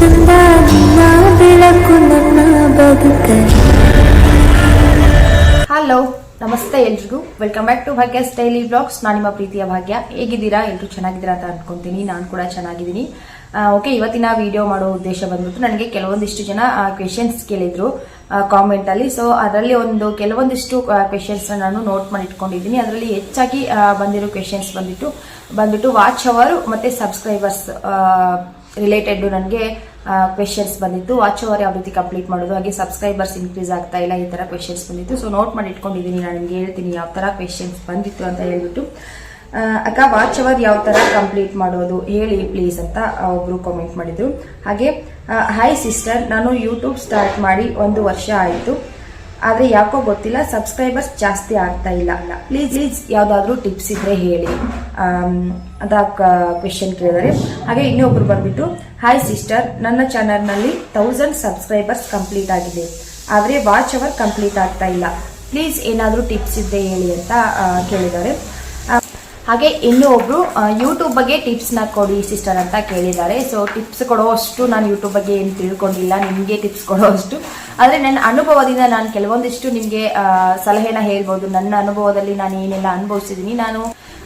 ಚಂದ ಬೆಳಕು ನನ್ನ ಬದುಕ. ಹಲೋ ನಮಸ್ತೆ ಎಲ್ರಿಗೂ. Welcome back to Bhagya ಸ್ಟೈಲಿ blogs ನಾನು ನಿಮ್ಮ ಪ್ರೀತಿಯ ಭಾಗ್ಯ. ಹೇಗಿದ್ದೀರಾ? ಎಲ್ಲರೂ ಚೆನ್ನಾಗಿದ್ದೀರಾ ಅಂತ ಅನ್ಕೊಂತೀನಿ. ನಾನು ಕೂಡ ಚೆನ್ನಾಗಿದ್ದೀನಿ. ಓಕೆ ಇವತ್ತಿನ ವಿಡಿಯೋ ಮಾಡೋ ಉದ್ದೇಶ ಬಂದ್ಬಿಟ್ಟು ನನಗೆ ಕೆಲವೊಂದಿಷ್ಟು ಜನ ಕ್ವೆಶನ್ಸ್ ಕೇಳಿದ್ರು ಕಾಮೆಂಟ್ ಅಲ್ಲಿ. ಸೊ ಅದರಲ್ಲಿ ಒಂದು ಕೆಲವೊಂದಿಷ್ಟು ಕ್ವೆಶನ್ಸ್ ನಾನು ನೋಟ್ ಮಾಡಿ ಇಟ್ಕೊಂಡಿದ್ದೀನಿ. ಅದರಲ್ಲಿ ಹೆಚ್ಚಾಗಿ ಬಂದಿರೋ ಕ್ವೆಶನ್ಸ್ ಬಂದ್ಬಿಟ್ಟು ಬಂದ್ಬಿಟ್ಟು ವಾಚ್ ಅವರು ಮತ್ತೆ ಸಬ್ಸ್ಕ್ರೈಬರ್ಸ್ ರಿಲೇಟೆಡ್ ನನಗೆ ಕ್ವೆಶನ್ಸ್ ಬಂದಿತ್ತು. ವಾಚ್ ಅವರ್ ಯಾವ ರೀತಿ ಕಂಪ್ಲೀಟ್ ಮಾಡೋದು. ಹಾಗೆ ಸಬ್ಸ್ಕ್ರೈಬರ್ಸ್ ಇನ್ಕ್ರೀಸ್ ಆಗ್ತಾ ಇಲ್ಲ, ಈ ಥರ ಕ್ವೆಶನ್ಸ್ ಬಂದಿತ್ತು. ಸೊ ನೋಟ್ ಮಾಡಿ ಇಟ್ಕೊಂಡಿದ್ದೀನಿ. ನಾನು ನಿಮಗೆ ಹೇಳ್ತೀನಿ ಯಾವ ಥರ ಕ್ವೆಶನ್ಸ್ ಬಂದಿತ್ತು ಅಂತ ಹೇಳ್ಬಿಟ್ಟು. ಅಕ್ಕ ವಾಚ್ ಅವರ್ ಯಾವ ಥರ ಕಂಪ್ಲೀಟ್ ಮಾಡೋದು? ಹೇಳಿ ಪ್ಲೀಸ್ ಅಂತ ಒಬ್ಬರು ಕಾಮೆಂಟ್ ಮಾಡಿದ್ರು. ಹಾಗೆ ಹಾಯ್ ಸಿಸ್ಟರ್ ನಾನು ಯೂಟ್ಯೂಬ್ ಸ್ಟಾರ್ಟ್ ಮಾಡಿ ಒಂದು ವರ್ಷ ಆಯಿತು. ಆದ್ರೆ ಯಾಕೋ ಗೊತ್ತಿಲ್ಲ ಸಬ್ಸ್ಕ್ರೈಬರ್ಸ್ ಜಾಸ್ತಿ ಆಗ್ತಾ ಇಲ್ಲ. ಪ್ಲೀಸ್ ಪ್ಲೀಸ್ ಯಾವ್ದಾದ್ರು ಟಿಪ್ಸ್ ಇದ್ರೆ ಹೇಳಿ. ಅಂತ ಕ್ವೆಶನ್ ಕೇಳಿದರೆ. ಹಾಗೆ ಇನ್ನೊಬ್ರು ಬಂದ್ಬಿಟ್ಟು ಹಾಯ್ ಸಿಸ್ಟರ್ ನನ್ನ ಚಾನಲ್ನಲ್ಲಿ ತೌಸಂಡ್ ಸಬ್ಸ್ಕ್ರೈಬರ್ಸ್ ಕಂಪ್ಲೀಟ್ ಆಗಿದೆ. ಆದ್ರೆ ವಾಚ್ ಅವರ್ ಕಂಪ್ಲೀಟ್ ಆಗ್ತಾ ಇಲ್ಲ. ಪ್ಲೀಸ್ ಏನಾದರೂ ಟಿಪ್ಸ್ ಇದ್ರೆ ಹೇಳಿ ಅಂತ ಕೇಳಿದ್ದಾರೆ ಹಾಗೆ ಇನ್ನೂ ಒಬ್ರು ಯೂಟ್ಯೂಬ್ ಬಗ್ಗೆ ಟಿಪ್ಸ್ನ ಕೊಡಿ ಸಿಸ್ಟರ್ ಅಂತ ಕೇಳಿದ್ದಾರೆ ಸೊ ಟಿಪ್ಸ್ ಕೊಡೋ ಅಷ್ಟು ನಾನು ಯೂಟ್ಯೂಬ್ ಬಗ್ಗೆ ಏನು ತಿಳ್ಕೊಂಡಿಲ್ಲ. ನಿಮಗೆ ಟಿಪ್ಸ್ ಕೊಡೋ ಅಷ್ಟು ಆದರೆ ನನ್ನ ಅನುಭವದಿಂದ ನಾನು ಕೆಲವೊಂದಿಷ್ಟು ನಿಮಗೆ ಸಲಹೆನ ಹೇಳ್ಬೋದು. ನನ್ನ ಅನುಭವದಲ್ಲಿ ನಾನು ಏನೆಲ್ಲ ಅನುಭವಿಸಿದ್ದೀನಿ ನಾನು,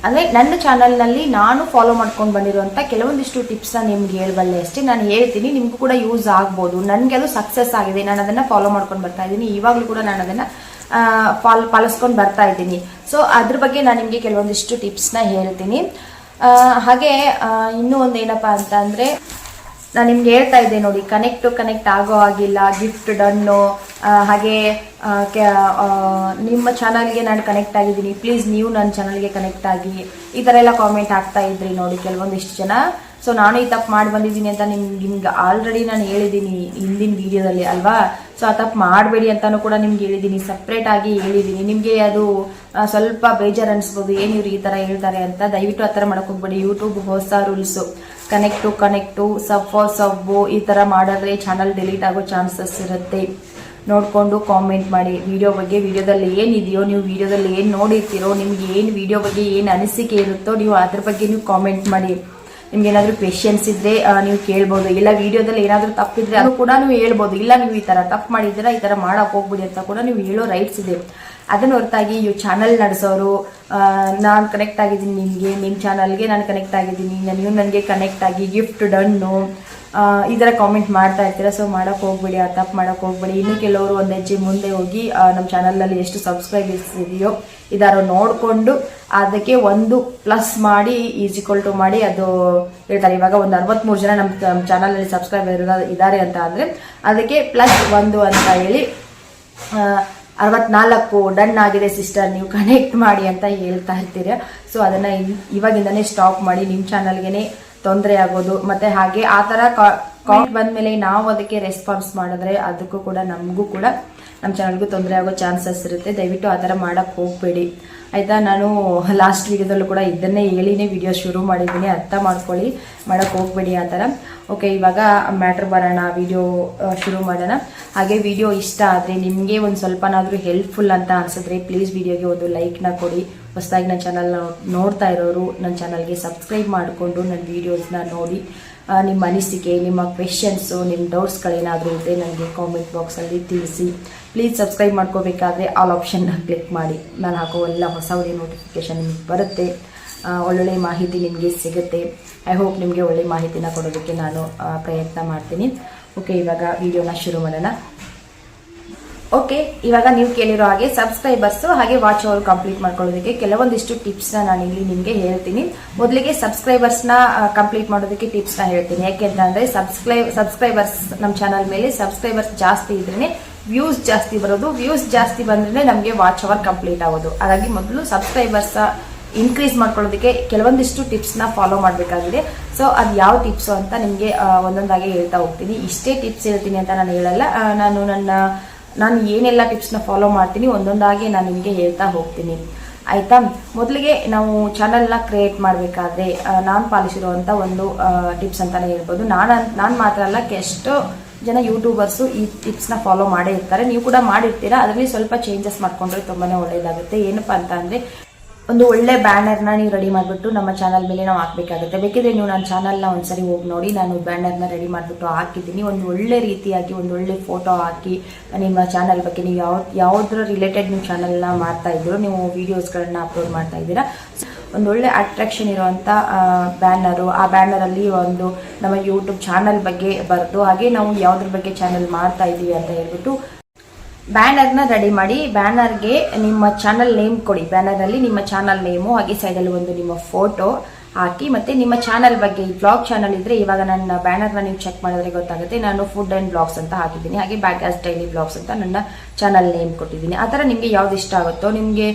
ಅಂದರೆ ನನ್ನ ಚಾನಲ್ನಲ್ಲಿ ನಾನು ಫಾಲೋ ಮಾಡ್ಕೊಂಡು ಬಂದಿರುವಂಥ ಕೆಲವೊಂದಿಷ್ಟು ಟಿಪ್ಸ್ನ ನಿಮ್ಗೆ ಹೇಳಬಲ್ಲೆ ಅಷ್ಟೇ. ನಾನು ಹೇಳ್ತೀನಿ, ನಿಮಗೂ ಕೂಡ ಯೂಸ್ ಆಗ್ಬೋದು. ನನಗೆ ಅದು ಸಕ್ಸಸ್ ಆಗಿದೆ. ನಾನು ಅದನ್ನು ಫಾಲೋ ಮಾಡ್ಕೊಂಡು ಬರ್ತಾ ಇದ್ದೀನಿ ಇವಾಗಲೂ ಕೂಡ ನಾನು ಅದನ್ನು ಪಾಲ್, ಪಾಲಿಸ್ಕೊಂಡು ಬರ್ತಾ ಇದ್ದೀನಿ ಸೊ ಅದ್ರ ಬಗ್ಗೆ ನಾನು ನಿಮಗೆ ಕೆಲವೊಂದಿಷ್ಟು ಟಿಪ್ಸ್ನ ಹೇಳ್ತೀನಿ. ಹಾಗೆ ಇನ್ನೂ ಒಂದು ಏನಪ್ಪ ಅಂತ ಅಂದರೆ ನಾನು ನಿಮ್ಗೆ ಹೇಳ್ತಾ ಇದ್ದೆ ನೋಡಿ ಕನೆಕ್ಟ್ ಕನೆಕ್ಟ್ ಆಗೋ ಆಗಿಲ್ಲ ಗಿಫ್ಟ್ ಡನ್ನು ಹಾಗೆ ನಿಮ್ಮ ಚಾನಲ್ಗೆ ನಾನು ಕನೆಕ್ಟ್ ಆಗಿದ್ದೀನಿ. ಪ್ಲೀಸ್ ನೀವು ನನ್ನ ಚಾನಲ್ಗೆ ಕನೆಕ್ಟ್ ಆಗಿ. ಈ ಥರ ಎಲ್ಲ ಕಾಮೆಂಟ್ ಆಗ್ತಾ ಇದ್ರಿ ನೋಡಿ ಕೆಲವೊಂದಿಷ್ಟು ಜನ. ಸೊ ನಾನು ಈ ತಪ್ಪು ಮಾಡಿ ಬಂದಿದ್ದೀನಿ ಅಂತ ನಿಮ್ಗೆ ನಿಮ್ಗೆ ಆಲ್ರೆಡಿ ನಾನು ಹೇಳಿದ್ದೀನಿ ಹಿಂದಿನ ವೀಡಿಯೋದಲ್ಲಿ ಅಲ್ವಾ? ಸೊ ಆ ತಪ್ಪು ಮಾಡಬೇಡಿ ಅಂತಲೂ ಕೂಡ ನಿಮ್ಗೆ ಹೇಳಿದ್ದೀನಿ. ಸಪ್ರೇಟ್ ಆಗಿ ಹೇಳಿದ್ದೀನಿ. ನಿಮಗೆ ಅದು ಸ್ವಲ್ಪ ಬೇಜಾರು ಅನಿಸ್ಬೋದು. ಏನು ಇವ್ರು ಈ ಥರ ಹೇಳ್ತಾರೆ ಅಂತ ದಯವಿಟ್ಟು ಆ ಥರ ಮಾಡಕ್ಕೆ ಹೋಗ್ಬೇಡಿ. ಯೂಟ್ಯೂಬ್ ಹೊಸ rules connect connect sub sub ಈ ಥರ ಮಾಡಿದ್ರೆ ಚಾನಲ್ ಡಿಲೀಟ್ ಆಗೋ ಚಾನ್ಸಸ್ ಇರುತ್ತೆ. ನೋಡಿಕೊಂಡು ಕಾಮೆಂಟ್ ಮಾಡಿ. ವಿಡಿಯೋ ಬಗ್ಗೆ ವಿಡಿಯೋದಲ್ಲಿ ಏನಿದೆಯೋ, ನೀವು ವಿಡಿಯೋದಲ್ಲಿ ಏನು ನೋಡಿರ್ತೀರೋ, ನಿಮ್ಗೆ ಏನು ವಿಡಿಯೋ ಬಗ್ಗೆ ಏನು ಅನಿಸಿಕೆ ಇರುತ್ತೋ, ನೀವು ಅದ್ರ ಬಗ್ಗೆ ನೀವು ಕಾಮೆಂಟ್ ಮಾಡಿ. ನಿಮ್ಗೆ ಏನಾದರೂ ಕ್ವೆಶನ್ಸ್ ಇದ್ರೆ ನೀವು ಕೇಳ್ಬೋದು. ಇಲ್ಲ ವಿಡಿಯೋದಲ್ಲಿ ಏನಾದರೂ ತಪ್ಪಿದ್ರೆ ಅದು ಕೂಡ ನೀವು ಹೇಳ್ಬೋದು. ಇಲ್ಲ ನೀವು ಈ ಥರ ತಪ್ಪು ಮಾಡಿದ್ರೆ ಈ ಥರ ಮಾಡೋಕೆ ಹೋಗ್ಬಿಡಿ ಅಂತ ಕೂಡ ನೀವು ಹೇಳೋ ರೈಟ್ಸ್ ಇದೆ. ಅದನ್ನ ಹೊರತಾಗಿ ಇವ್ ಚಾನಲ್ ನಡೆಸೋರು ನಾನು ಕನೆಕ್ಟ್ ಆಗಿದ್ದೀನಿ ನಿಮಗೆ ನಿಮ್ಮ ಚಾನಲ್ಗೆ ನಾನು ಕನೆಕ್ಟ್ ಆಗಿದ್ದೀನಿ ನೀವು ನನಗೆ ಕನೆಕ್ಟ್ ಆಗಿ ಗಿಫ್ಟ್ ಡನ್ನು ಈ ಥರ ಕಾಮೆಂಟ್ ಮಾಡ್ತಾ ಇರ್ತೀರ? ಸೊ ಮಾಡೋಕೆ ಹೋಗ್ಬೇಡಿ, ಆ ತಪ್ಪು ಮಾಡೋಕೆ ಹೋಗ್ಬೇಡಿ. ಇನ್ನು ಕೆಲವರು ಒಂದು ಹೆಜ್ಜೆ ಮುಂದೆ ಹೋಗಿ ನಮ್ಮ ಚಾನಲಲ್ಲಿ ಎಷ್ಟು ಸಬ್ಸ್ಕ್ರೈಬರ್ಸ್ ಇದೆಯೋ ಇದಾರೋ ನೋಡಿಕೊಂಡು ಅದಕ್ಕೆ ಒಂದು ಪ್ಲಸ್ ಮಾಡಿ ಈಸಿಕ್ವಲ್ ಟು ಮಾಡಿ ಅದು ಹೇಳ್ತಾರೆ. ಇವಾಗ ಒಂದು ಅರವತ್ತ್ಮೂರು ಜನ ನಮ್ಮ ಚಾನಲಲ್ಲಿ ಸಬ್ಸ್ಕ್ರೈಬರ್ ಇದ್ದಾರೆ ಅಂತ ಅಂದರೆ ಅದಕ್ಕೆ ಪ್ಲಸ್ ಒಂದು ಅಂತ ಹೇಳಿ ಅರವತ್ನಾಲ್ಕು ಡನ್ ಆಗಿದೆ ಸಿಸ್ಟರ್, ನೀವು ಕನೆಕ್ಟ್ ಮಾಡಿ ಅಂತ ಹೇಳ್ತಾ ಇರ್ತೀರ. ಸೊ ಅದನ್ನ ಇವಾಗಿಂದನೇ ಸ್ಟಾಪ್ ಮಾಡಿ ನಿಮ್ಮ ಚಾನಲ್ಗೆನೆ ತೊಂದರೆ ಆಗೋದು. ಮತ್ತೆ ಹಾಗೆ ಆ ಥರ ಕಾಮೆಂಟ್ ಬಂದಮೇಲೆ ನಾವು ಅದಕ್ಕೆ ರೆಸ್ಪಾನ್ಸ್ ಮಾಡಿದ್ರೆ, ಅದಕ್ಕೂ ಕೂಡ ನಮಗೂ ಕೂಡ ನಮ್ಮ ಚಾನಲ್ಗೂ ತೊಂದರೆ ಆಗೋ ಚಾನ್ಸಸ್ ಇರುತ್ತೆ. ದಯವಿಟ್ಟು ಆ ಥರ ಮಾಡೋಕ್ಕೆ ಹೋಗಬೇಡಿ. ಆಯಿತಾ? ನಾನು ಲಾಸ್ಟ್ ವೀಡಿಯೋದಲ್ಲೂ ಕೂಡ ಇದನ್ನೇ ಹೇಳಿನೇ ವಿಡಿಯೋ ಶುರು ಮಾಡಿದ್ದೀನಿ. ಅರ್ಥ ಮಾಡ್ಕೊಳ್ಳಿ. ಮಾಡೋಕ್ಕೆ ಹೋಗಬೇಡಿ ಆ ಥರ. ಓಕೆ ಇವಾಗ ಮ್ಯಾಟ್ರ್ ಬರೋಣ. ವಿಡಿಯೋ ಶುರು ಮಾಡೋಣ. ಹಾಗೆ ವಿಡಿಯೋ ಇಷ್ಟ ಆದರೆ, ನಿಮಗೆ ಒಂದು ಸ್ವಲ್ಪನಾದರೂ ಹೆಲ್ಪ್ಫುಲ್ ಅಂತ ಅನಿಸಿದ್ರೆ ಪ್ಲೀಸ್ ವಿಡಿಯೋಗೆ ಒಂದು ಲೈಕ್ನ ಕೊಡಿ. ಹೊಸದಾಗಿ ನನ್ನ ಚಾನಲ್ನ ನೋಡ್ತಾ ಇರೋರು ನನ್ನ ಚಾನಲ್ಗೆ ಸಬ್ಸ್ಕ್ರೈಬ್ ಮಾಡಿಕೊಂಡು ನನ್ನ ವೀಡಿಯೋಸ್ನ ನೋಡಿ. ನಿಮ್ಮ ಅನಿಸಿಕೆ, ನಿಮ್ಮ ಕ್ವೆಶನ್ಸು ನಿಮ್ಮ ಡೌಟ್ಸ್ಗಳೇನಾದರೂ ಇದ್ದರೆ ನನಗೆ ಕಾಮೆಂಟ್ ಬಾಕ್ಸಲ್ಲಿ ತಿಳಿಸಿ. ಪ್ಲೀಸ್ ಸಬ್ಸ್ಕ್ರೈಬ್ ಮಾಡ್ಕೋಬೇಕಾದ್ರೆ ಆಲ್ ಆಪ್ಷನ್ ಕ್ಲಿಕ್ ಮಾಡಿ. ನಾನು ಹಾಕೋ ಎಲ್ಲ ಹೊಸ ಒಳ್ಳೆ ನೋಟಿಫಿಕೇಷನ್ ನಿಮಗೆ ಬರುತ್ತೆ. ಒಳ್ಳೊಳ್ಳೆ ಮಾಹಿತಿ ನಿಮಗೆ ಸಿಗುತ್ತೆ. ಐ ಹೋಪ್ ನಿಮಗೆ ಒಳ್ಳೆ ಮಾಹಿತಿನ ಕೊಡೋದಕ್ಕೆ ನಾನು ಪ್ರಯತ್ನ ಮಾಡ್ತೀನಿ. ಓಕೆ ಇವಾಗ ವಿಡಿಯೋನ ಶುರು ಮಾಡೋಣ. ಓಕೆ ಇವಾಗ ನೀವು ಕೇಳಿರೋ ಹಾಗೆ ಸಬ್ಸ್ಕ್ರೈಬರ್ಸ್ ಹಾಗೆ ವಾಚ್ ಅವರು ಕಂಪ್ಲೀಟ್ ಮಾಡ್ಕೊಳ್ಳೋದಕ್ಕೆ ಕೆಲವೊಂದಿಷ್ಟು ಟಿಪ್ಸ್ನ ನಾನು ಇಲ್ಲಿ ನಿಮಗೆ ಹೇಳ್ತೀನಿ. ಮೊದಲಿಗೆ ಸಬ್ಸ್ಕ್ರೈಬರ್ಸ್ನ ಕಂಪ್ಲೀಟ್ ಮಾಡೋದಕ್ಕೆ ಟಿಪ್ಸ್ನ ಹೇಳ್ತೀನಿ. ಯಾಕೆಂತಂದ್ರೆ ಸಬ್ಸ್ಕ್ರೈಬ್ ಸಬ್ಸ್ಕ್ರೈಬರ್ಸ್ ನಮ್ಮ ಚಾನಲ್ ಮೇಲೆ ಸಬ್ಸ್ಕ್ರೈಬರ್ಸ್ ಜಾಸ್ತಿ ಇದ್ರೇನೆ ವ್ಯೂಸ್ ಜಾಸ್ತಿ ಬರೋದು. ವ್ಯೂಸ್ ಜಾಸ್ತಿ ಬಂದ್ರೆ ನಮಗೆ ವಾಚ್ ಅವರ್ ಕಂಪ್ಲೀಟ್ ಆಗೋದು. ಹಾಗಾಗಿ ಮೊದಲು ಸಬ್ಸ್ಕ್ರೈಬರ್ಸ್ ಇನ್ಕ್ರೀಸ್ ಮಾಡ್ಕೊಳ್ಳೋದಕ್ಕೆ ಕೆಲವೊಂದಿಷ್ಟು ಟಿಪ್ಸ್ನ ಫಾಲೋ ಮಾಡಬೇಕಾಗಿದೆ. ಸೊ ಅದು ಯಾವ ಟಿಪ್ಸು ಅಂತ ನಿಮಗೆ ಒಂದೊಂದಾಗಿ ಹೇಳ್ತಾ ಹೋಗ್ತೀನಿ. ಇಷ್ಟೇ ಟಿಪ್ಸ್ ಹೇಳ್ತೀನಿ ಅಂತ ನಾನು ಹೇಳಲ್ಲ. ನಾನು ನನ್ನ, ನಾನು ಏನೆಲ್ಲ ಟಿಪ್ಸ್ನ ಫಾಲೋ ಮಾಡ್ತೀನಿ ಒಂದೊಂದಾಗಿ ನಾನು ನಿಮಗೆ ಹೇಳ್ತಾ ಹೋಗ್ತೀನಿ. ಆಯ್ತಾ? ಮೊದಲಿಗೆ ನಾವು ಚಾನಲ್ನ ಕ್ರಿಯೇಟ್ ಮಾಡಬೇಕಾದ್ರೆ ನಾನು ಪಾಲಿಸಿರುವಂಥ ಒಂದು ಟಿಪ್ಸ್ ಅಂತಲೇ ಹೇಳ್ಬೋದು. ನಾನು ನಾನು ಮಾತ್ರ ಅಲ್ಲ ಎಷ್ಟೋ ಜನ ಯೂಟ್ಯೂಬರ್ಸು ಈ ಟಿಪ್ಸ್ನ ಫಾಲೋ ಮಾಡೇ ಇರ್ತಾರೆ. ನೀವು ಕೂಡ ಮಾಡಿರ್ತೀರಾ? ಅದರಲ್ಲಿ ಸ್ವಲ್ಪ ಚೇಂಜಸ್ ಮಾಡ್ಕೊಂಡ್ರೆ ತುಂಬಾ ಒಳ್ಳೆಯದಾಗುತ್ತೆ ಏನಪ್ಪ ಅಂತ ಅಂದರೆ, ಒಂದು ಒಳ್ಳೆ ಬ್ಯಾನರ್ನ ನೀವು ರೆಡಿ ಮಾಡಿಬಿಟ್ಟು ನಮ್ಮ ಚಾನಲ್ ಮೇಲೆ ನಾವು ಹಾಕಬೇಕಾಗುತ್ತೆ. ಬೇಕಿದ್ರೆ ನೀವು ನನ್ನ ಚಾನಲ್ನ ಒಂದ್ಸರಿ ಹೋಗಿ ನೋಡಿ. ನಾನು ಬ್ಯಾನರ್ನ ರೆಡಿ ಮಾಡಿಬಿಟ್ಟು ಹಾಕಿದ್ದೀನಿ. ಒಂದು ಒಳ್ಳೆ ರೀತಿಯಾಗಿ, ಒಂದು ಒಳ್ಳೆ ಫೋಟೋ ಹಾಕಿ ನಿಮ್ಮ ಚಾನಲ್ ಬಗ್ಗೆ ನೀವು ಯಾವ ಯಾವುದ್ರ ರಿಲೇಟೆಡ್ ನಿಮ್ಮ ಚಾನಲ್ನ ಮಾಡ್ತಾ ಇದ್ರು ನೀವು ವೀಡಿಯೋಸ್ಗಳನ್ನ ಅಪ್ಲೋಡ್ ಮಾಡ್ತಾ ಇದ್ದೀರಾ. ಒಂದು ಒಳ್ಳೆ ಅಟ್ರಾಕ್ಷನ್ ಇರುವಂಥ ಬ್ಯಾನರು ಆ ಬ್ಯಾನರಲ್ಲಿ ಒಂದು ನಮ್ಮ ಯೂಟ್ಯೂಬ್ ಚಾನಲ್ ಬಗ್ಗೆ ಬರೆದು, ಹಾಗೆ ನಾವು ಯಾವುದ್ರ ಬಗ್ಗೆ ಚಾನಲ್ ಮಾಡ್ತಾ ಇದ್ದೀವಿ ಅಂತ ಹೇಳ್ಬಿಟ್ಟು ಬ್ಯಾನರ್ನ ರೆಡಿ ಮಾಡಿ ಬ್ಯಾನರ್ಗೆ ನಿಮ್ಮ ಚಾನಲ್ ನೇಮ್ ಕೊಡಿ. ಬ್ಯಾನರಲ್ಲಿ ನಿಮ್ಮ ಚಾನಲ್ ನೇಮು ಹಾಗೆ ಸೈಡಲ್ಲಿ ಒಂದು ನಿಮ್ಮ ಫೋಟೋ ಹಾಕಿ, ಮತ್ತೆ ನಿಮ್ಮ ಚಾನಲ್ ಬಗ್ಗೆ, ಈ ಬ್ಲಾಗ್ ಚಾನಲ್ ಇದ್ರೆ ಇವಾಗ ನನ್ನ ಬ್ಯಾನರ್ನ ನೀವು ಚೆಕ್ ಮಾಡಿದ್ರೆ ಗೊತ್ತಾಗುತ್ತೆ. ನಾನು ಫುಡ್ ಆ್ಯಂಡ್ ಬ್ಲಾಗ್ಸ್ ಅಂತ ಹಾಕಿದ್ದೀನಿ. ಹಾಗೆ ಬ್ಯಾಕ್ ಆಸ್ ಡೈಲಿ ಬ್ಲಾಗ್ಸ್ ಅಂತ ನನ್ನ ಚಾನಲ್ ನೇಮ್ ಕೊಟ್ಟಿದ್ದೀನಿ. ಆ ಥರ ನಿಮಗೆ ಯಾವ್ದು ಇಷ್ಟ ಆಗುತ್ತೋ, ನಿಮಗೆ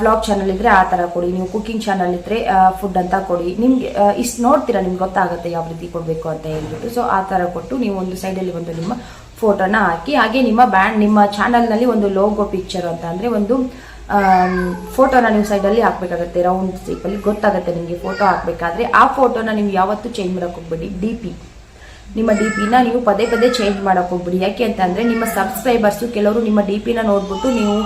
ಬ್ಲಾಗ್ ಚಾನಲ್ ಇದ್ರೆ ಆ ಥರ ಕೊಡಿ. ನೀವು ಕುಕಿಂಗ್ ಚಾನಲ್ ಇದ್ರೆ ಫುಡ್ ಅಂತ ಕೊಡಿ. ನಿಮ್ಗೆ ಇಷ್ಟು ನೋಡ್ತೀರಾ, ನಿಮ್ಗೆ ಗೊತ್ತಾಗುತ್ತೆ ಯಾವ ರೀತಿ ಕೊಡಬೇಕು ಅಂತ ಹೇಳ್ಬಿಟ್ಟು. ಸೊ ಆ ಥರ ಕೊಟ್ಟು ನೀವು ಒಂದು ಸೈಡಲ್ಲಿ ಒಂದು ನಿಮ್ಮ ಫೋಟೋನ ಹಾಕಿ, ಹಾಗೆ ನಿಮ್ಮ ಬ್ಯಾಂಡ್ ನಿಮ್ಮ ಚಾನಲ್ನಲ್ಲಿ ಒಂದು ಲೋಗೋ ಪಿಕ್ಚರ್ ಅಂತ ಅಂದರೆ ಒಂದು ಫೋಟೋನ ನೀವು ಸೈಡಲ್ಲಿ ಹಾಕಬೇಕಾಗುತ್ತೆ ರೌಂಡ್ ಶೇಪಲ್ಲಿ ಗೊತ್ತಾಗುತ್ತೆ ನಿಮಗೆ ಫೋಟೋ ಹಾಕಬೇಕಾದ್ರೆ. ಆ ಫೋಟೋನ ನೀವು ಯಾವತ್ತೂ ಚೇಂಜ್ ಮಾಡೋಕೆ ಹೋಗ್ಬೇಡಿ. ಡಿ ಪಿ ನಿಮ್ಮ ಡಿ ಪಿನ ನೀವು ಪದೇ ಪದೇ ಚೇಂಜ್ ಮಾಡೋಕೆ ಹೋಗ್ಬಿಡಿ. ಯಾಕೆ ಅಂತಂದರೆ ನಿಮ್ಮ ಸಬ್ಸ್ಕ್ರೈಬರ್ಸು ಕೆಲವರು ನಿಮ್ಮ ಡಿ ಪಿನ ನೋಡ್ಬಿಟ್ಟು ನೀವು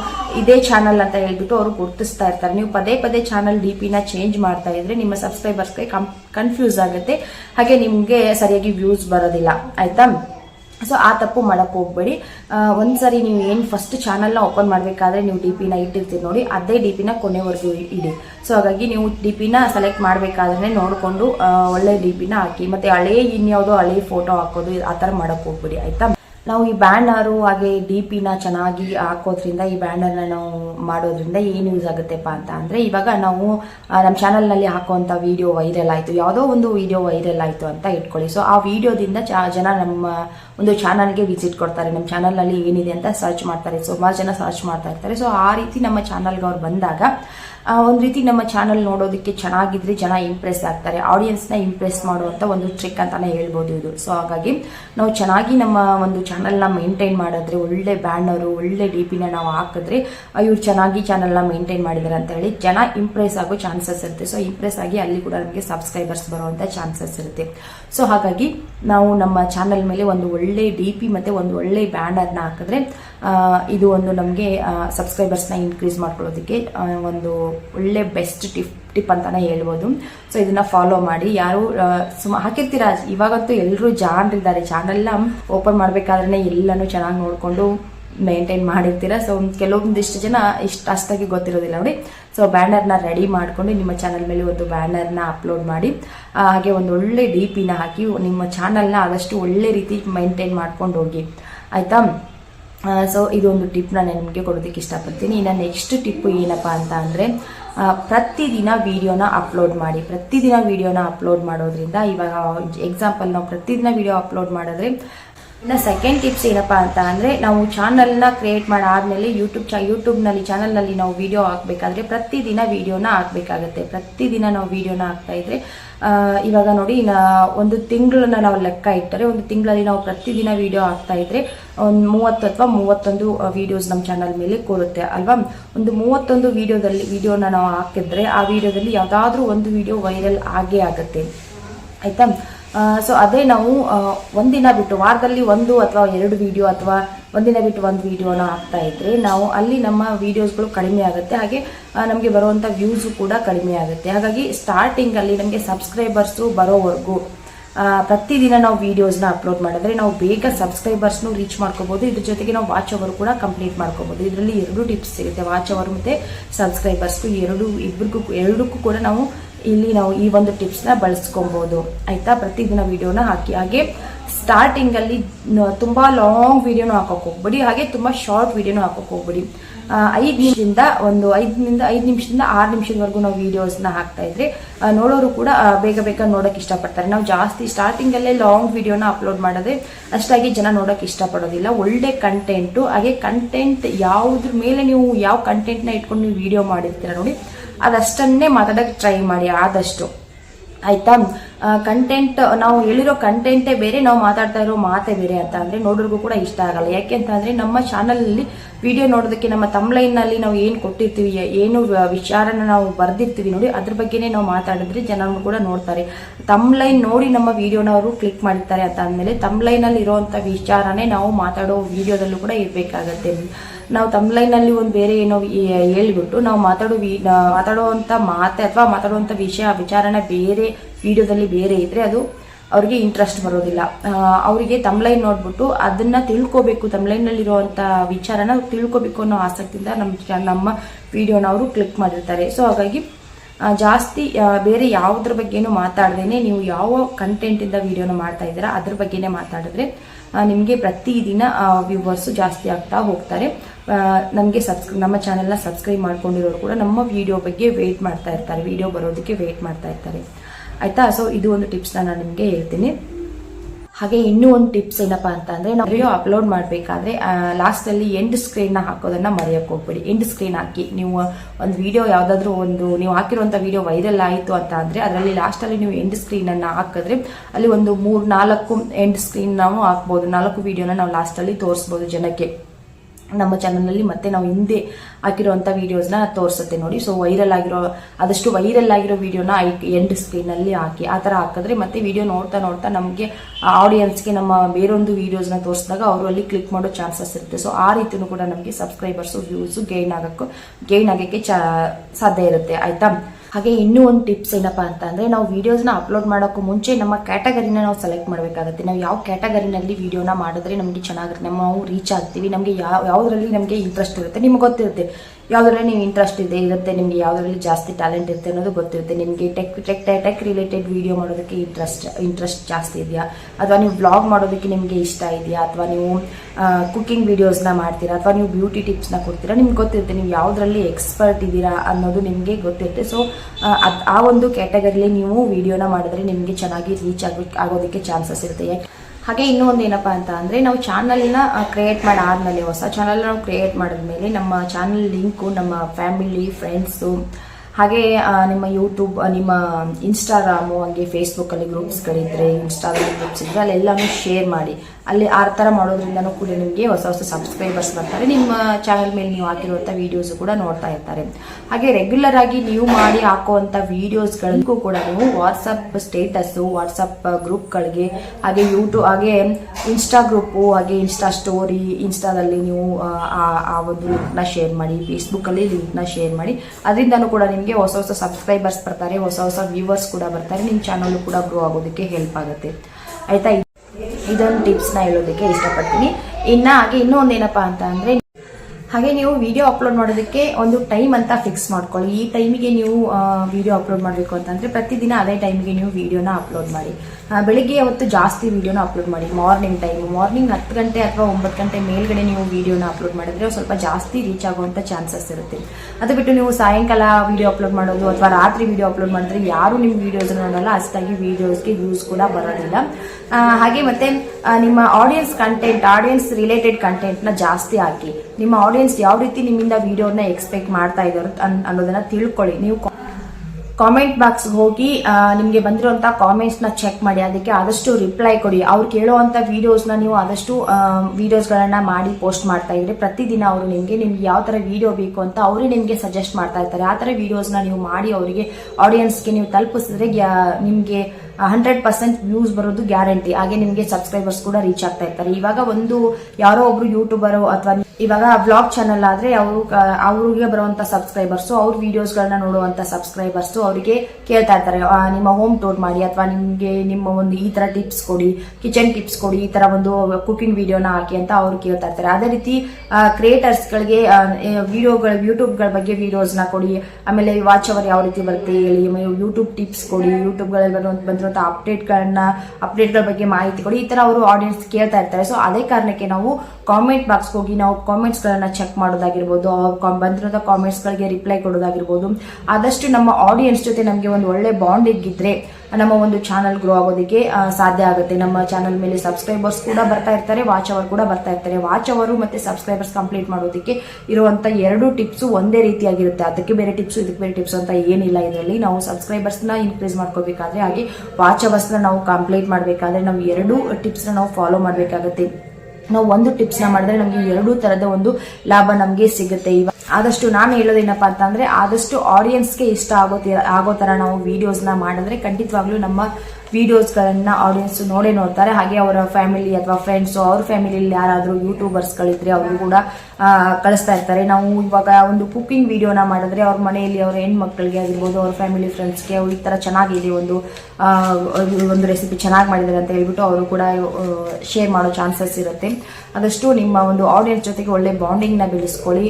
ಇದೇ ಚಾನಲ್ ಅಂತ ಹೇಳ್ಬಿಟ್ಟು ಅವರು ಗುರ್ತಿಸ್ತಾ ಇರ್ತಾರೆ. ನೀವು ಪದೇ ಪದೇ ಚಾನಲ್ ಡಿ ಪಿನ ಚೇಂಜ್ ಮಾಡ್ತಾ ಇದ್ರೆ ನಿಮ್ಮ ಸಬ್ಸ್ಕ್ರೈಬರ್ಸ್ಗೆ ಕಂ ಕನ್ಫ್ಯೂಸ್ ಆಗುತ್ತೆ. ಹಾಗೆ ನಿಮಗೆ ಸರಿಯಾಗಿ ವ್ಯೂಸ್ ಬರೋದಿಲ್ಲ. ಆಯಿತಾ? ಸೊ ಆ ತಪ್ಪು ಮಾಡಕ್ಕೆ ಹೋಗ್ಬೇಡಿ. ಒಂದು ಒಂದ್ಸರಿ ನೀವು ಏನು ಫಸ್ಟ್ ಚಾನಲ್ನ ಓಪನ್ ಮಾಡಬೇಕಾದ್ರೆ ನೀವು ಡಿ ಪಿನ ಇಟ್ಟಿರ್ತೀರಿ ನೋಡಿ, ಅದೇ ಡಿ ಪಿನ ಕೊನೆವರೆಗೂ ಇಡಿ. ಸೊ ಹಾಗಾಗಿ ನೀವು ಡಿ ಪಿನ ಸೆಲೆಕ್ಟ್ ಮಾಡಬೇಕಾದ್ರೆ ನೋಡಿಕೊಂಡು ಒಳ್ಳೆ ಡಿ ಪಿನ ಹಾಕಿ, ಮತ್ತೆ ಹಳೆ ಇನ್ಯಾವುದೋ ಹಳೆ ಫೋಟೋ ಹಾಕೋದು, ಆ ಥರ ಮಾಡಕ್ಕೆ ಹೋಗ್ಬೇಡಿ, ಆಯ್ತಾ? ನಾವು ಈ ಬ್ಯಾನರು ಹಾಗೆ ಡಿ ಪಿನ ಚೆನ್ನಾಗಿ ಹಾಕೋದ್ರಿಂದ, ಈ ಬ್ಯಾನರ್ನ ನಾವು ಮಾಡೋದ್ರಿಂದ ಏನು ಯೂಸ್ ಆಗುತ್ತೆಪ್ಪ ಅಂತ ಅಂದರೆ, ಇವಾಗ ನಾವು ನಮ್ಮ ಚಾನಲ್ನಲ್ಲಿ ಹಾಕುವಂಥ ವಿಡಿಯೋ ವೈರಲ್ ಆಯಿತು. ಯಾವುದೋ ಒಂದು ವಿಡಿಯೋ ವೈರಲ್ ಆಯಿತು ಅಂತ ಇಟ್ಕೊಳ್ಳಿ. ಸೊ ಆ ವಿಡಿಯೋದಿಂದ ಜನ ನಮ್ಮ ಒಂದು ಚಾನಲ್ಗೆ ವಿಸಿಟ್ ಕೊಡ್ತಾರೆ. ನಮ್ಮ ಚಾನಲ್ನಲ್ಲಿ ಏನಿದೆ ಅಂತ ಸರ್ಚ್ ಮಾಡ್ತಾರೆ. ಸುಮಾರು ಜನ ಸರ್ಚ್ ಮಾಡ್ತಾ ಇರ್ತಾರೆ. ಸೊ ಆ ರೀತಿ ನಮ್ಮ ಚಾನಲ್ಗೆ ಅವ್ರು ಬಂದಾಗ ಒಂದು ರೀತಿ ನಮ್ಮ ಚಾನಲ್ ನೋಡೋದಕ್ಕೆ ಚೆನ್ನಾಗಿದ್ರೆ ಜನ ಇಂಪ್ರೆಸ್ ಆಗ್ತಾರೆ. ಆಡಿಯನ್ಸ್ನ ಇಂಪ್ರೆಸ್ ಮಾಡುವಂಥ ಒಂದು ಟ್ರಿಕ್ ಅಂತಾನೆ ಹೇಳ್ಬೋದು ಇದು. ಸೊ ಹಾಗಾಗಿ ನಾವು ಚೆನ್ನಾಗಿ ನಮ್ಮ ಒಂದು ಚಾನಲ್ನ ಮೇಂಟೈನ್ ಮಾಡಿದ್ರೆ, ಒಳ್ಳೆ ಬ್ಯಾನರು ಒಳ್ಳೆ ಡಿ ಪಿನ ನಾವು ಹಾಕಿದ್ರೆ ಇವ್ರು ಚೆನ್ನಾಗಿ ಚಾನಲ್ನ ಮೇಂಟೈನ್ ಮಾಡಿದ್ದಾರೆ ಅಂತ ಹೇಳಿ ಜನ ಇಂಪ್ರೆಸ್ ಆಗೋ ಚಾನ್ಸಸ್ ಇರುತ್ತೆ. ಸೊ ಇಂಪ್ರೆಸ್ ಆಗಿ ಅಲ್ಲಿ ಕೂಡ ನಮಗೆ ಸಬ್ಸ್ಕ್ರೈಬರ್ಸ್ ಬರುವಂಥ ಚಾನ್ಸಸ್ ಇರುತ್ತೆ. ಸೊ ಹಾಗಾಗಿ ನಾವು ನಮ್ಮ ಚಾನಲ್ ಮೇಲೆ ಒಂದು ಡಿ ಪಿ ಮತ್ತು ಒಂದು ಒಳ್ಳೆ ಅದನ್ನ ಹಾಕಿದ್ರೆ ಇದು ಒಂದು ನಮಗೆ ಸಬ್ಸ್ಕ್ರೈಬರ್ಸ್ನ ಇನ್ಕ್ರೀಸ್ ಮಾಡ್ಕೊಳ್ಳೋದಕ್ಕೆ ಒಂದು ಒಳ್ಳೆ ಬೆಸ್ಟ್ ಟಿಪ್ ಟಿಪ್ ಅಂತಾನೆ ಹೇಳ್ಬೋದು. ಸೊ ಇದನ್ನ ಫಾಲೋ ಮಾಡಿ. ಯಾರು ಸುಮ್ ಹಾಕಿರ್ತೀರಾ? ಇವಾಗಂತೂ ಎಲ್ಲರೂ ಜಾನ್ರಿದ್ದಾರೆ ಚಾನಲ್ನ ಓಪನ್ ಮಾಡ್ಬೇಕಾದ್ರೆ ಎಲ್ಲನೂ ಚೆನ್ನಾಗಿ ನೋಡಿಕೊಂಡು ಮೇಂಟೈನ್ ಮಾಡಿರ್ತೀರ? ಸೊ ಕೆಲವೊಂದಿಷ್ಟು ಜನ ಇಷ್ಟು ಅಷ್ಟಾಗಿ ಗೊತ್ತಿರೋದಿಲ್ಲ ನೋಡಿ. ಸೊ ಬ್ಯಾನರ್ನ ರೆಡಿ ಮಾಡಿಕೊಂಡು ನಿಮ್ಮ ಚಾನಲ್ ಮೇಲೆ ಒಂದು ಬ್ಯಾನರ್ನ ಅಪ್ಲೋಡ್ ಮಾಡಿ. ಹಾಗೆ ಒಂದು ಒಳ್ಳೆ ಡಿ ಪಿನ ಹಾಕಿ ನಿಮ್ಮ ಚಾನಲ್ನ ಆದಷ್ಟು ಒಳ್ಳೆ ರೀತಿ ಮೈಂಟೈನ್ ಮಾಡ್ಕೊಂಡು ಹೋಗಿ. ಆಯಿತಾ? ಸೊ ಇದೊಂದು ಟಿಪ್ ನಾನು ನಿಮಗೆ ಕೊಡೋದಕ್ಕೆ ಇಷ್ಟಪಡ್ತೀನಿ. ಇನ್ನು ನೆಕ್ಸ್ಟ್ ಟಿಪ್ಪು ಏನಪ್ಪ ಅಂತ ಅಂದರೆ ಪ್ರತಿದಿನ ವಿಡಿಯೋನ ಅಪ್ಲೋಡ್ ಮಾಡಿ. ಪ್ರತಿದಿನ ವೀಡಿಯೋನ ಅಪ್ಲೋಡ್ ಮಾಡೋದ್ರಿಂದ ಇವಾಗ ಎಕ್ಸಾಂಪಲ್ ನಾವು ಪ್ರತಿದಿನ ವೀಡಿಯೋ ಅಪ್ಲೋಡ್ ಮಾಡಿದ್ರೆ ಇನ್ನು ಸೆಕೆಂಡ್ ಟಿಪ್ಸ್ ಏನಪ್ಪ ಅಂತ ಅಂದರೆ ನಾವು ಚಾನಲ್ನ ಕ್ರಿಯೇಟ್ ಮಾಡಾದ್ಮೇಲೆ ಯೂಟ್ಯೂಬ್ ಚಾ ಯೂಟ್ಯೂಬ್ನಲ್ಲಿ ಚಾನಲ್ನಲ್ಲಿ ನಾವು ವೀಡಿಯೋ ಹಾಕಬೇಕಾದ್ರೆ ಪ್ರತಿದಿನ ವಿಡಿಯೋನ ಹಾಕಬೇಕಾಗತ್ತೆ. ಪ್ರತಿದಿನ ನಾವು ವಿಡಿಯೋನ ಹಾಕ್ತಾ ಇದ್ರೆ ಆ, ಇವಾಗ ನೋಡಿ ಒಂದು ತಿಂಗಳನ್ನ ನಾವು ಲೆಕ್ಕ ಇಟ್ಟರೆ ಒಂದು ತಿಂಗಳಲ್ಲಿ ನಾವು ಪ್ರತಿದಿನ ವಿಡಿಯೋ ಹಾಕ್ತಾ ಇದ್ರೆ ಒಂದು ಮೂವತ್ತು ಅಥವಾ ಮೂವತ್ತೊಂದು ವಿಡಿಯೋಸ್ ನಮ್ಮ ಚಾನಲ್ ಮೇಲೆ ಕೂರುತ್ತೆ ಅಲ್ವಾ? ಒಂದು ಮೂವತ್ತೊಂದು ವೀಡಿಯೋದಲ್ಲಿ ವೀಡಿಯೋನ ನಾವು ಹಾಕಿದ್ರೆ ಆ ವೀಡಿಯೋದಲ್ಲಿ ಯಾವುದಾದ್ರೂ ಒಂದು ವಿಡಿಯೋ ವೈರಲ್ ಆಗೇ ಆಗುತ್ತೆ. ಆಯ್ತಾ? ಸೊ ಅದೇ ನಾವು ಒಂದಿನ ಬಿಟ್ಟು ವಾರದಲ್ಲಿ ಒಂದು ಅಥವಾ ಎರಡು ವಿಡಿಯೋ ಅಥವಾ ಒಂದಿನ ಬಿಟ್ಟು ಒಂದು ವಿಡಿಯೋನ ಹಾಕ್ತಾ ಇದ್ರೆ ನಾವು ಅಲ್ಲಿ ನಮ್ಮ ವೀಡಿಯೋಸ್ಗಳು ಕಡಿಮೆ ಆಗುತ್ತೆ. ಹಾಗೆ ನಮಗೆ ಬರುವಂಥ ವ್ಯೂಸು ಕೂಡ ಕಡಿಮೆ ಆಗುತ್ತೆ. ಹಾಗಾಗಿ ಸ್ಟಾರ್ಟಿಂಗಲ್ಲಿ ನಮಗೆ ಸಬ್ಸ್ಕ್ರೈಬರ್ಸು ಬರೋವರೆಗೂ ಪ್ರತಿದಿನ ನಾವು ವೀಡಿಯೋಸ್ನ ಅಪ್ಲೋಡ್ ಮಾಡಿದ್ರೆ ನಾವು ಬೇಗ ಸಬ್ಸ್ಕ್ರೈಬರ್ಸ್ನು ರೀಚ್ ಮಾಡ್ಕೋಬೋದು. ಇದ್ರ ಜೊತೆಗೆ ನಾವು ವಾಚ್ ಅವರು ಕೂಡ ಕಂಪ್ಲೀಟ್ ಮಾಡ್ಕೋಬೋದು. ಇದರಲ್ಲಿ ಎರಡು ಟಿಪ್ಸ್ ಸಿಗುತ್ತೆ. ವಾಚ್ ಅವರು ಮತ್ತು ಸಬ್ಸ್ಕ್ರೈಬರ್ಸ್ಗೂ ಎರಡು ಇಬ್ಬರಿಗೂ ಎರಡಕ್ಕೂ ಕೂಡ ನಾವು ಇಲ್ಲಿ ನಾವು ಈ ಒಂದು ಟಿಪ್ಸ್ನ ಬಳಸ್ಕೊಬೋದು. ಆಯಿತಾ? ಪ್ರತಿದಿನ ವಿಡಿಯೋನ ಹಾಕಿ. ಹಾಗೆ ಸ್ಟಾರ್ಟಿಂಗಲ್ಲಿ ತುಂಬ ಲಾಂಗ್ ವಿಡಿಯೋನು ಹಾಕೋಕೆ ಹೋಗ್ಬೇಡಿ. ಹಾಗೆ ತುಂಬ ಶಾರ್ಟ್ ವಿಡಿಯೋನು ಹಾಕೋಕೆ ಹೋಗ್ಬೇಡಿ. ಐದು ನಿಮಿಷದಿಂದ ಒಂದು ಐದರಿಂದ ಐದು ನಿಮಿಷದಿಂದ ಆರು ನಿಮಿಷದವರೆಗೂ ನಾವು ವೀಡಿಯೋಸ್ನ ಹಾಕ್ತಾ ಇದ್ರೆ ನೋಡೋರು ಕೂಡ ಬೇಗ ಬೇಗ ನೋಡೋಕೆ ಇಷ್ಟಪಡ್ತಾರೆ. ನಾವು ಜಾಸ್ತಿ ಸ್ಟಾರ್ಟಿಂಗಲ್ಲೇ ಲಾಂಗ್ ವಿಡಿಯೋನ ಅಪ್ಲೋಡ್ ಮಾಡಿದ್ರೆ ಅಷ್ಟಾಗಿ ಜನ ನೋಡೋಕೆ ಇಷ್ಟಪಡೋದಿಲ್ಲ. ಒಳ್ಳೆ ಕಂಟೆಂಟು ಹಾಗೆ ಕಂಟೆಂಟ್ ಯಾವುದ್ರ ಮೇಲೆ ನೀವು ಯಾವ ಕಂಟೆಂಟ್ನ ಇಟ್ಕೊಂಡು ನೀವು ವಿಡಿಯೋ ಮಾಡಿರ್ತೀರ ನೋಡಿ ಅದಷ್ಟನ್ನೇ ಮಾತಾಡೋಕ್ಕೆ ಟ್ರೈ ಮಾಡಿ ಆದಷ್ಟು. ಆಯ್ತಾ? ಕಂಟೆಂಟ್ ನಾವು ಹೇಳಿರೋ ಕಂಟೆಂಟೇ ಬೇರೆ, ನಾವು ಮಾತಾಡ್ತಾ ಇರೋ ಮಾತೇ ಬೇರೆ ಅಂತ ಅಂದರೆ ನೋಡೋರ್ಗೂ ಕೂಡ ಇಷ್ಟ ಆಗಲ್ಲ. ಯಾಕೆ ಅಂತ ಅಂದ್ರೆ ನಮ್ಮ ಚಾನಲಲ್ಲಿ ವಿಡಿಯೋ ನೋಡೋದಕ್ಕೆ ನಮ್ಮ ತಮ್ಲೈನಲ್ಲಿ ನಾವು ಏನು ಕೊಟ್ಟಿರ್ತೀವಿ ಏನು ವಿಚಾರನ ನಾವು ಬರ್ದಿರ್ತೀವಿ ನೋಡಿ, ಅದ್ರ ಬಗ್ಗೆನೇ ನಾವು ಮಾತಾಡಿದ್ರೆ ಜನರು ಕೂಡ ನೋಡ್ತಾರೆ. ತಮ್ಲೈನ್ ನೋಡಿ ನಮ್ಮ ವಿಡಿಯೋನ ಅವರು ಕ್ಲಿಕ್ ಮಾಡಿರ್ತಾರೆ ಅಂತ ಅಂದಮೇಲೆ ತಮ್ಲೈನಲ್ಲಿ ಇರೋವಂಥ ವಿಚಾರನೇ ನಾವು ಮಾತಾಡೋ ವಿಡಿಯೋದಲ್ಲೂ ಕೂಡ ಇರಬೇಕಾಗತ್ತೆ. ನಾವು ತಮ್ಲೈನಲ್ಲಿ ಒಂದು ಬೇರೆ ಏನೋ ಹೇಳ್ಬಿಟ್ಟು ನಾವು ಮಾತಾಡೋ ವಿ ಮಾತಾಡುವಂಥ ಮಾತೆ ಅಥವಾ ಮಾತಾಡುವಂಥ ವಿಷಯ, ವಿಚಾರನ ಬೇರೆ ವಿಡಿಯೋದಲ್ಲಿ ಬೇರೆ ಇದ್ರೆ ಅದು ಅವ್ರಿಗೆ ಇಂಟ್ರೆಸ್ಟ್ ಬರೋದಿಲ್ಲ. ಅವರಿಗೆ ತಮ್ಲೈನ್ ನೋಡ್ಬಿಟ್ಟು ಅದನ್ನ ತಿಳ್ಕೊಬೇಕು ತಮ್ಲೈನಲ್ಲಿರುವಂಥ ವಿಚಾರನ ತಿಳ್ಕೊಬೇಕು ಅನ್ನೋ ಆಸಕ್ತಿಯಿಂದ ನಮ್ಮ ನಮ್ಮ ವಿಡಿಯೋನ ಅವರು ಕ್ಲಿಕ್ ಮಾಡಿರ್ತಾರೆ. ಸೊ ಹಾಗಾಗಿ ಜಾಸ್ತಿ ಬೇರೆ ಯಾವುದ್ರ ಬಗ್ಗೆನೂ ಮಾತಾಡದೇನೆ ನೀವು ಯಾವ ಕಂಟೆಂಟಿಂದ ವಿಡಿಯೋನ ಮಾಡ್ತಾ ಇದ್ದೀರಾ, ಅದ್ರ ಬಗ್ಗೆನೇ ಮಾತಾಡಿದ್ರೆ ನಿಮಗೆ ಪ್ರತಿದಿನ ವ್ಯೂವರ್ಸು ಜಾಸ್ತಿ ಆಗ್ತಾ ಹೋಗ್ತಾರೆ. ನಮಗೆ ಸಬ್ಸ್ಕ್ರೈ ನಮ್ಮ ಚಾನೆಲ್ನ ಸಬ್ಸ್ಕ್ರೈಬ್ ಮಾಡ್ಕೊಂಡಿರೋರು ಕೂಡ ನಮ್ಮ ವಿಡಿಯೋ ಬಗ್ಗೆ ವೆಯ್ಟ್ ಮಾಡ್ತಾ ಇರ್ತಾರೆ. ವಿಡಿಯೋ ಬರೋದಕ್ಕೆ ವೇಟ್ ಮಾಡ್ತಾ ಇರ್ತಾರೆ. ಆಯ್ತಾ? ಸೊ ಇದು ಒಂದು ಟಿಪ್ಸ್ನ ನಾನು ನಿಮಗೆ ಹೇಳ್ತೀನಿ. ಹಾಗೆ ಇನ್ನೂ ಒಂದು ಟಿಪ್ಸ್ ಏನಪ್ಪಾ ಅಂತ ಅಂದ್ರೆ ನಾವು ವಿಡಿಯೋ ಅಪ್ಲೋಡ್ ಮಾಡಬೇಕಾದ್ರೆ ಲಾಸ್ಟ್ ಅಲ್ಲಿ ಎಂಡ್ ಸ್ಕ್ರೀನ್ನ ಹಾಕೋದನ್ನ ಮರೆಯಕ್ಕೆ ಹೋಗ್ಬೇಡಿ. ಎಂಡ್ ಸ್ಕ್ರೀನ್ ಹಾಕಿ ನೀವು ಒಂದು ವಿಡಿಯೋ ಯಾವುದಾದ್ರೂ ಒಂದು, ನೀವು ಹಾಕಿರುವಂಥ ವಿಡಿಯೋ ವೈರಲ್ ಆಯಿತು ಅಂತ ಅಂದರೆ ಅದರಲ್ಲಿ ಲಾಸ್ಟ್ ಅಲ್ಲಿ ನೀವು ಎಂಡ್ ಸ್ಕ್ರೀನ್ ಅನ್ನ ಹಾಕಿದ್ರೆ ಅಲ್ಲಿ ಒಂದು ಮೂರು ನಾಲ್ಕು ಎಂಡ್ ಸ್ಕ್ರೀನ್ ನಾವು ಹಾಕ್ಬೋದು. ನಾಲ್ಕು ವಿಡಿಯೋನ ನಾವು ಲಾಸ್ಟ್ ಅಲ್ಲಿ ತೋರಿಸ್ಬೋದು ಜನಕ್ಕೆ. ನಮ್ಮ ಚಾನಲಲ್ಲಿ ಮತ್ತೆ ನಾವು ಹಿಂದೆ ಹಾಕಿರುವಂಥ ವೀಡಿಯೋಸ್ನ ತೋರಿಸುತ್ತೆ ನೋಡಿ. ಸೊ ವೈರಲ್ ಆಗಿರೋ, ಆದಷ್ಟು ವೈರಲ್ ಆಗಿರೋ ವಿಡಿಯೋನ ಎಂಡ್ ಸ್ಕ್ರೀನಲ್ಲಿ ಹಾಕಿ, ಆ ಥರ ಹಾಕಿದ್ರೆ ಮತ್ತೆ ವಿಡಿಯೋ ನೋಡ್ತಾ ನೋಡ್ತಾ ನಮಗೆ ಆಡಿಯನ್ಸ್ಗೆ ನಮ್ಮ ಬೇರೊಂದು ವೀಡಿಯೋಸ್ನ ತೋರಿಸಿದಾಗ ಅವರು ಅಲ್ಲಿ ಕ್ಲಿಕ್ ಮಾಡೋ ಚಾನ್ಸಸ್ ಇರುತ್ತೆ. ಸೊ ಆ ರೀತಿನೂ ಕೂಡ ನಮಗೆ ಸಬ್ಸ್ಕ್ರೈಬರ್ಸು ವ್ಯೂಸು ಗೈನ್ ಆಗೋಕ್ಕೂ ಗೈನ್ ಆಗೋಕ್ಕೆ ಚಾ ಸಾಧ್ಯ ಇರುತ್ತೆ. ಆಯ್ತಾ? ಹಾಗೆ ಇನ್ನೂ ಒಂದು ಟಿಪ್ಸ್ ಏನಪ್ಪಾ ಅಂತ ಅಂದ್ರೆ ನಾವು ವಿಡಿಯೋಸ್ನ ಅಪ್ಲೋಡ್ ಮಾಡೋಕ್ಕೂ ಮುಂಚೆ ನಮ್ಮ ಕ್ಯಾಟಗರಿನ ನಾವು ಸೆಲೆಕ್ಟ್ ಮಾಡಬೇಕಾಗುತ್ತೆ. ನಾವು ಯಾವ ಕ್ಯಾಟಗರಿನಲ್ಲಿ ವಿಡಿಯೋನ ಮಾಡಿದ್ರೆ ನಮಗೆ ಚೆನ್ನಾಗಿರುತ್ತೆ ನಾವು ರೀಚ್ ಆಗ್ತೀವಿ, ನಮಗೆ ಯಾವ, ಯಾವುದರಲ್ಲಿ ನಮಗೆ ಇಂಟ್ರೆಸ್ಟ್ ಇರುತ್ತೆ, ನಿಮ್ಗೆ ಗೊತ್ತಿರುತ್ತೆ. ಯಾವುದರಲ್ಲಿ ನೀವು ಇಂಟ್ರೆಸ್ಟ್ ಇದೆ, ಇರುತ್ತೆ, ನಿಮಗೆ ಯಾವುದ್ರಲ್ಲಿ ಜಾಸ್ತಿ ಟ್ಯಾಲೆಂಟ್ ಇರುತ್ತೆ ಅನ್ನೋದು ಗೊತ್ತಿರುತ್ತೆ. ನಿಮಗೆ tech tech tech related video ಮಾಡೋದಕ್ಕೆ ಇಂಟ್ರೆಸ್ಟ್ ಇಂಟ್ರೆಸ್ಟ್ ಜಾಸ್ತಿ ಇದೆಯಾ? ಅಥವಾ ನೀವು ಬ್ಲಾಗ್ ಮಾಡೋದಕ್ಕೆ ನಿಮಗೆ ಇಷ್ಟ ಇದೆಯಾ? ಅಥವಾ ನೀವು ಕುಕ್ಕಿಂಗ್ ವೀಡಿಯೋಸ್ನ ಮಾಡ್ತೀರಾ? ಅಥವಾ ನೀವು ಬ್ಯೂಟಿ ಟಿಪ್ಸ್ನ ಕೊಡ್ತೀರಾ? ನಿಮ್ಗೆ ಗೊತ್ತಿರುತ್ತೆ, ನೀವು ಯಾವುದರಲ್ಲಿ ಎಕ್ಸ್ಪರ್ಟ್ ಇದ್ದೀರಾ ಅನ್ನೋದು ನಿಮಗೆ ಗೊತ್ತಿರುತ್ತೆ. ಸೊ ಆ ಒಂದು ಕ್ಯಾಟಗರಿಲಿ ನೀವು ವೀಡಿಯೋನ ಮಾಡಿದ್ರೆ ನಿಮಗೆ ಚೆನ್ನಾಗಿ ರೀಚ್ ಆಗೋ, ಆಗೋದಕ್ಕೆ ಚಾನ್ಸಸ್ ಇರುತ್ತೆ. ಯಾಕೆ ಹಾಗೆ ಇನ್ನೂ ಏನಪ್ಪ ಏನಪ್ಪಾ ಅಂತ ಅಂದರೆ ನಾವು ಚಾನಲ್ನ ಕ್ರಿಯೇಟ್ ಮಾಡಾದ್ಮೇಲೆ, ಹೊಸ ಚಾನಲ್ ನಾವು ಕ್ರಿಯೇಟ್ ಮಾಡಿದ್ಮೇಲೆ ನಮ್ಮ ಚಾನಲ್ ಲಿಂಕು ನಮ್ಮ ಫ್ಯಾಮಿಲಿ ಫ್ರೆಂಡ್ಸು ಹಾಗೆ ನಿಮ್ಮ ಯೂಟ್ಯೂಬ್ ನಿಮ್ಮ ಇನ್ಸ್ಟಾಗ್ರಾಮು ಹಾಗೆ ಫೇಸ್ಬುಕ್ಕಲ್ಲಿ ಗ್ರೂಪ್ಸ್ಗಳಿದ್ರೆ ಇನ್ಸ್ಟಾಗ್ರಾಮ್ ಗ್ರೂಪ್ಸ್ ಇದ್ರೆ ಅಲ್ಲೆಲ್ಲನೂ ಶೇರ್ ಮಾಡಿ. ಅಲ್ಲಿ ಆ ಥರ ಮಾಡೋದ್ರಿಂದನೂ ಕೂಡ ನಿಮಗೆ ಹೊಸ ಹೊಸ ಸಬ್ಸ್ಕ್ರೈಬರ್ಸ್ ಬರ್ತಾರೆ. ನಿಮ್ಮ ಚಾನಲ್ ಮೇಲೆ ನೀವು ಹಾಕಿರುವಂಥ ವೀಡಿಯೋಸು ಕೂಡ ನೋಡ್ತಾ ಇರ್ತಾರೆ. ಹಾಗೆ ರೆಗ್ಯುಲರ್ ಆಗಿ ನೀವು ಮಾಡಿ ಹಾಕುವಂಥ ವೀಡಿಯೋಸ್ಗಳಿಗೂ ಕೂಡ ನೀವು ವಾಟ್ಸಪ್ ಸ್ಟೇಟಸ್ಸು ವಾಟ್ಸಪ್ ಗ್ರೂಪ್ಗಳಿಗೆ ಹಾಗೆ ಯೂಟ್ಯೂಬ್ ಹಾಗೆ ಇನ್ಸ್ಟಾ ಗ್ರೂಪು ಹಾಗೆ ಇನ್ಸ್ಟಾ ಸ್ಟೋರಿ ಇನ್ಸ್ಟಾದಲ್ಲಿ ನೀವು, ಆ ಒಂದು ಲಿಂಕ್ನ ಶೇರ್ ಮಾಡಿ ಫೇಸ್ಬುಕ್ಕಲ್ಲಿ ಲಿಂಕ್ನ ಶೇರ್ ಮಾಡಿ, ಅದರಿಂದನೂ ಕೂಡ ನಿಮಗೆ ಹೊಸ ಹೊಸ ಸಬ್ಸ್ಕ್ರೈಬರ್ಸ್ ಬರ್ತಾರೆ, ಹೊಸ ಹೊಸ ವ್ಯೂವರ್ಸ್ ಕೂಡ ಬರ್ತಾರೆ ನಿಮ್ಮ ಚಾನಲ್ ಕೂಡ ಗ್ರೋ ಆಗೋದಕ್ಕೆ ಹೆಲ್ಪ್ ಆಗುತ್ತೆ. ಆಯ್ತಾ? ಇದೊಂದು ಟಿಪ್ಸ್ನ ಹೇಳೋದಕ್ಕೆ ಇಷ್ಟಪಡ್ತೀನಿ. ಇನ್ನು ಹಾಗೆ ಇನ್ನೂ ಒಂದೇನಪ್ಪ ಅಂತ ಅಂದರೆ, ಹಾಗೆ ನೀವು ವಿಡಿಯೋ ಅಪ್ಲೋಡ್ ಮಾಡೋದಕ್ಕೆ ಒಂದು ಟೈಮ್ ಅಂತ ಫಿಕ್ಸ್ ಮಾಡ್ಕೊಳ್ಳಿ. ಈ ಟೈಮಿಗೆ ನೀವು ವಿಡಿಯೋ ಅಪ್ಲೋಡ್ ಮಾಡಬೇಕು ಅಂತಂದರೆ ಪ್ರತಿದಿನ ಅದೇ ಟೈಮಿಗೆ ನೀವು ವಿಡಿಯೋನ ಅಪ್ಲೋಡ್ ಮಾಡಿ. ಬೆಳಿಗ್ಗೆ ಹೊತ್ತು ಜಾಸ್ತಿ ವಿಡಿಯೋನ ಅಪ್ಲೋಡ್ ಮಾಡಿ. ಮಾರ್ನಿಂಗ್ ಟೈಮ್ ಮಾರ್ನಿಂಗ್ ಹತ್ತು ಗಂಟೆ ಅಥವಾ ಒಂಬತ್ತು ಗಂಟೆ ಮೇಲ್ಗಡೆ ನೀವು ವಿಡಿಯೋನ ಅಪ್ಲೋಡ್ ಮಾಡಿದ್ರೆ ಸ್ವಲ್ಪ ಜಾಸ್ತಿ ರೀಚ್ ಆಗುವಂಥ ಚಾನ್ಸಸ್ ಇರುತ್ತೆ. ಅದು ಬಿಟ್ಟು ನೀವು ಸಾಯಂಕಾಲ ವಿಡಿಯೋ ಅಪ್ಲೋಡ್ ಮಾಡೋದು ಅಥವಾ ರಾತ್ರಿ ವಿಡಿಯೋ ಅಪ್ಲೋಡ್ ಮಾಡಿದ್ರೆ ಯಾರು ನಿಮ್ಮ ವಿಡಿಯೋಸ್ ನೋಡಲ್ಲ, ಅಷ್ಟಾಗಿ ವೀಡಿಯೋಸ್ಗೆ ವ್ಯೂಸ್ ಕೂಡ ಬರೋದಿಲ್ಲ. ಹಾಗೆ ಮತ್ತೆ ನಿಮ್ಮ ಆಡಿಯನ್ಸ್ ಕಂಟೆಂಟ್ ಆಡಿಯನ್ಸ್ ರಿಲೇಟೆಡ್ ಕಂಟೆಂಟ್ನ ಜಾಸ್ತಿ ಹಾಕಿ. ನಿಮ್ಮ ಆಡಿಯನ್ಸ್ ಯಾವ ರೀತಿ ನಿಮ್ಮಿಂದ ವಿಡಿಯೋನ ಎಕ್ಸ್ಪೆಕ್ಟ್ ಮಾಡ್ತಾ ಇದ್ದಾರೆ ಅನ್ನೋದನ್ನ ತಿಳ್ಕೊಳ್ಳಿ. ನೀವು ಕಾಮೆಂಟ್ ಬಾಕ್ಸ್ ಹೋಗಿ ನಿಮಗೆ ಕಾಮೆಂಟ್ಸ್ನ ಚೆಕ್ ಮಾಡಿ, ಅದಕ್ಕೆ ಆದಷ್ಟು ರಿಪ್ಲೈ ಕೊಡಿ. ಅವ್ರು ವಿಡಿಯೋಸ್ನ ನೀವು ಆದಷ್ಟು ವಿಡಿಯೋಸ್ ಗಳನ್ನ ಮಾಡಿ ಪೋಸ್ಟ್ ಮಾಡ್ತಾ ಇದ್ರೆ ಪ್ರತಿದಿನ ಅವರು ನಿಮಗೆ ನಿಮ್ಗೆ ಯಾವ ತರ ವಿಡಿಯೋ ಬೇಕು ಅಂತ ಅವರು ನಿಮಗೆ ಸಜೆಸ್ಟ್ ಮಾಡ್ತಾ ಇರ್ತಾರೆ. ಆ ತರ ವಿಡಿಯೋಸ್ನ ನೀವು ಮಾಡಿ, ಅವರಿಗೆ ಆಡಿಯನ್ಸ್ಗೆ ನೀವು ತಲುಪಿಸಿದ್ರೆ ನಿಮ್ಗೆ ಹಂಡ್ರೆಡ್ ಪರ್ಸೆಂಟ್ ವ್ಯೂಸ್ ಬರೋದು ಗ್ಯಾರಂಟಿ. ಹಾಗೆ ನಿಮಗೆ ಸಬ್ಸ್ಕ್ರೈಬರ್ಸ್ ಕೂಡ ರೀಚ್ ಆಗ್ತಾ ಇರ್ತಾರೆ. ಇವಾಗ ಒಂದು ಯಾರೋ ಒಬ್ರು ಯೂಟ್ಯೂಬರು ಅಥವಾ ಇವಾಗ ಬ್ಲಾಗ್ ಚಾನಲ್ ಆದ್ರೆ ಅವರು, ಅವ್ರಿಗೆ ಬರುವಂತ ಸಬ್ಸ್ಕ್ರೈಬರ್ಸ್ ಅವ್ರ ವಿಡಿಯೋಸ್ಗಳನ್ನ ನೋಡುವಂತ ಸಬ್ಸ್ಕ್ರೈಬರ್ಸ್ ಅವರಿಗೆ ಕೇಳ್ತಾ ಇರ್ತಾರೆ. ನಿಮ್ಮ ಹೋಮ್ ಟೂರ್ ಮಾಡಿ ಅಥವಾ ನಿಮ್ಗೆ ನಿಮ್ಮ ಒಂದು ಈ ತರ ಟಿಪ್ಸ್ ಕೊಡಿ ಕಿಚನ್ ಟಿಪ್ಸ್ ಕೊಡಿ, ಈ ತರ ಒಂದು ಕುಕಿಂಗ್ ವಿಡಿಯೋನ ಹಾಕಿ ಅಂತ ಅವ್ರು ಕೇಳ್ತಾ ಇರ್ತಾರೆ. ಅದೇ ರೀತಿ ಕ್ರಿಯೇಟರ್ಸ್ ಗಳಿಗೆ ವಿಡಿಯೋಗಳ ಯೂಟ್ಯೂಬ್ಗಳ ಬಗ್ಗೆ ವಿಡಿಯೋಸ್ನ ಕೊಡಿ. ಆಮೇಲೆ ವಾಚ್ ಅವರ್ ಯಾವ ರೀತಿ ಬರುತ್ತೆ ಹೇಳಿ ಯೂಟ್ಯೂಬ್ ಟಿಪ್ಸ್ ಕೊಡಿ ಯೂಟ್ಯೂಬ್ಗಳಲ್ಲಿ ಬರುವಂತ ಬಂದಿರುವಂತ ಅಪ್ಡೇಟ್ ಅಪ್ಡೇಟ್ಗಳ ಅಪ್ಡೇಟ್ಗಳ ಬಗ್ಗೆ ಮಾಹಿತಿ ಕೊಡಿ. ಈ ತರ ಅವರು ಆಡಿಯನ್ಸ್ ಕೇಳ್ತಾ ಇರ್ತಾರೆ. ಸೊ ಅದೇ ಕಾರಣಕ್ಕೆ ನಾವು ಕಾಮೆಂಟ್ ಬಾಕ್ಸ್ ಹೋಗಿ ನಾವು ಕಾಮೆಂಟ್ಸ್ ಗಳನ್ನ ಚೆಕ್ ಮಾಡೋದಾಗಿರ್ಬೋದು ಬಂದಿರೋ ಕಾಮೆಂಟ್ಸ್ ಗಳಿಗೆ ರಿಪ್ಲೈ ಕೊಡೋದಾಗಿರ್ಬೋದು. ಆದಷ್ಟು ನಮ್ಮ ಆಡಿಯನ್ಸ್ ಜೊತೆ ನಮಗೆ ಒಂದು ಒಳ್ಳೆ ಬಾಂಡಿಂಗ್ ಇದ್ದಿದ್ರೆ ನಮ್ಮ ಒಂದು ಚಾನಲ್ ಗ್ರೋ ಆಗೋದಕ್ಕೆ ಸಾಧ್ಯ ಆಗುತ್ತೆ. ನಮ್ಮ ಚಾನಲ್ ಮೇಲೆ ಸಬ್ಸ್ಕ್ರೈಬರ್ಸ್ ಕೂಡ ಬರ್ತಾ ಇರ್ತಾರೆ ವಾಚ್ ಅವರ್ ಕೂಡ ಬರ್ತಾ ಇರ್ತಾರೆ. ವಾಚ್ ಅವರು ಮತ್ತೆ ಸಬ್ಸ್ಕ್ರೈಬರ್ಸ್ ಕಂಪ್ಲೀಟ್ ಮಾಡೋದಕ್ಕೆ ಇರುವಂತ ಎರಡು ಟಿಪ್ಸ್ ಒಂದೇ ರೀತಿಯಾಗಿರುತ್ತೆ. ಅದಕ್ಕೆ ಬೇರೆ ಟಿಪ್ಸ್ ಇದಕ್ಕೆ ಬೇರೆ ಟಿಪ್ಸ್ ಅಂತ ಏನಿಲ್ಲ ಇದರಲ್ಲಿ. ನಾವು ಸಬ್ಸ್ಕ್ರೈಬರ್ಸ್ನ ಇನ್ಕ್ರೀಸ್ ಮಾಡ್ಕೋಬೇಕಾದ್ರೆ ಹಾಗೆ ವಾಚ್ ಅವರ್ಸ್ನ ನಾವು ಕಂಪ್ಲೀಟ್ ಮಾಡಬೇಕಾದ್ರೆ ನಾವು ಎರಡು ಟಿಪ್ಸ್ನ ನಾವು ಫಾಲೋ ಮಾಡಬೇಕಾಗುತ್ತೆ. ನಾವು ಒಂದು ಟಿಪ್ಸ್ನ ಮಾಡಿದ್ರೆ ನಮಗೆ ಎರಡೂ ತರದ ಒಂದು ಲಾಭ ನಮಗೆ ಸಿಗುತ್ತೆ. ಇವಾಗ ಆದಷ್ಟು ನಾನು ಹೇಳೋದೇನಪ್ಪ ಅಂತಂದ್ರೆ, ಆದಷ್ಟು ಆಡಿಯನ್ಸ್ಗೆ ಇಷ್ಟ ಆಗೋತಿ ಆಗೋ ತರ ನಾವು ವಿಡಿಯೋಸ್ನ ಮಾಡಿದ್ರೆ ಖಂಡಿತವಾಗ್ಲೂ ನಮ್ಮ ವಿಡಿಯೋಸ್ ಗಳನ್ನ ಆಡಿಯನ್ಸ್ ನೋಡೇ ನೋಡ್ತಾರೆ. ಹಾಗೆ ಅವರ ಫ್ಯಾಮಿಲಿ ಅಥವಾ ಫ್ರೆಂಡ್ಸ್ ಅವ್ರ ಫ್ಯಾಮಿಲಿಯಲ್ಲಿ ಯಾರಾದರೂ ಯೂಟ್ಯೂಬರ್ಸ್ ಗಳಿದ್ರೆ ಅವರು ಕೂಡ ಕಳಿಸ್ತಾ ಇರ್ತಾರೆ. ನಾವು ಇವಾಗ ಒಂದು ಕುಕಿಂಗ್ ವಿಡಿಯೋನ ಮಾಡಿದ್ರೆ ಅವ್ರ ಮನೆಯಲ್ಲಿ ಅವ್ರ ಹೆಣ್ಮಕ್ಳಿಗೆ ಆಗಿರ್ಬೋದು, ಅವ್ರ ಫ್ಯಾಮಿಲಿ ಫ್ರೆಂಡ್ಸ್ಗೆ ಅವ್ರು ಈ ಥರ ಚೆನ್ನಾಗಿದೆ ಒಂದು ಒಂದು ರೆಸಿಪಿ ಚೆನ್ನಾಗಿ ಮಾಡಿದ್ದಾರೆ ಅಂತ ಹೇಳ್ಬಿಟ್ಟು ಅವರು ಕೂಡ ಶೇರ್ ಮಾಡೋ ಚಾನ್ಸಸ್ ಇರುತ್ತೆ. ಆದಷ್ಟು ನಿಮ್ಮ ಒಂದು ಆಡಿಯನ್ಸ್ ಜೊತೆಗೆ ಒಳ್ಳೆ ಬಾಂಡಿಂಗ್ನ ಬೆಳೆಸ್ಕೊಳ್ಳಿ.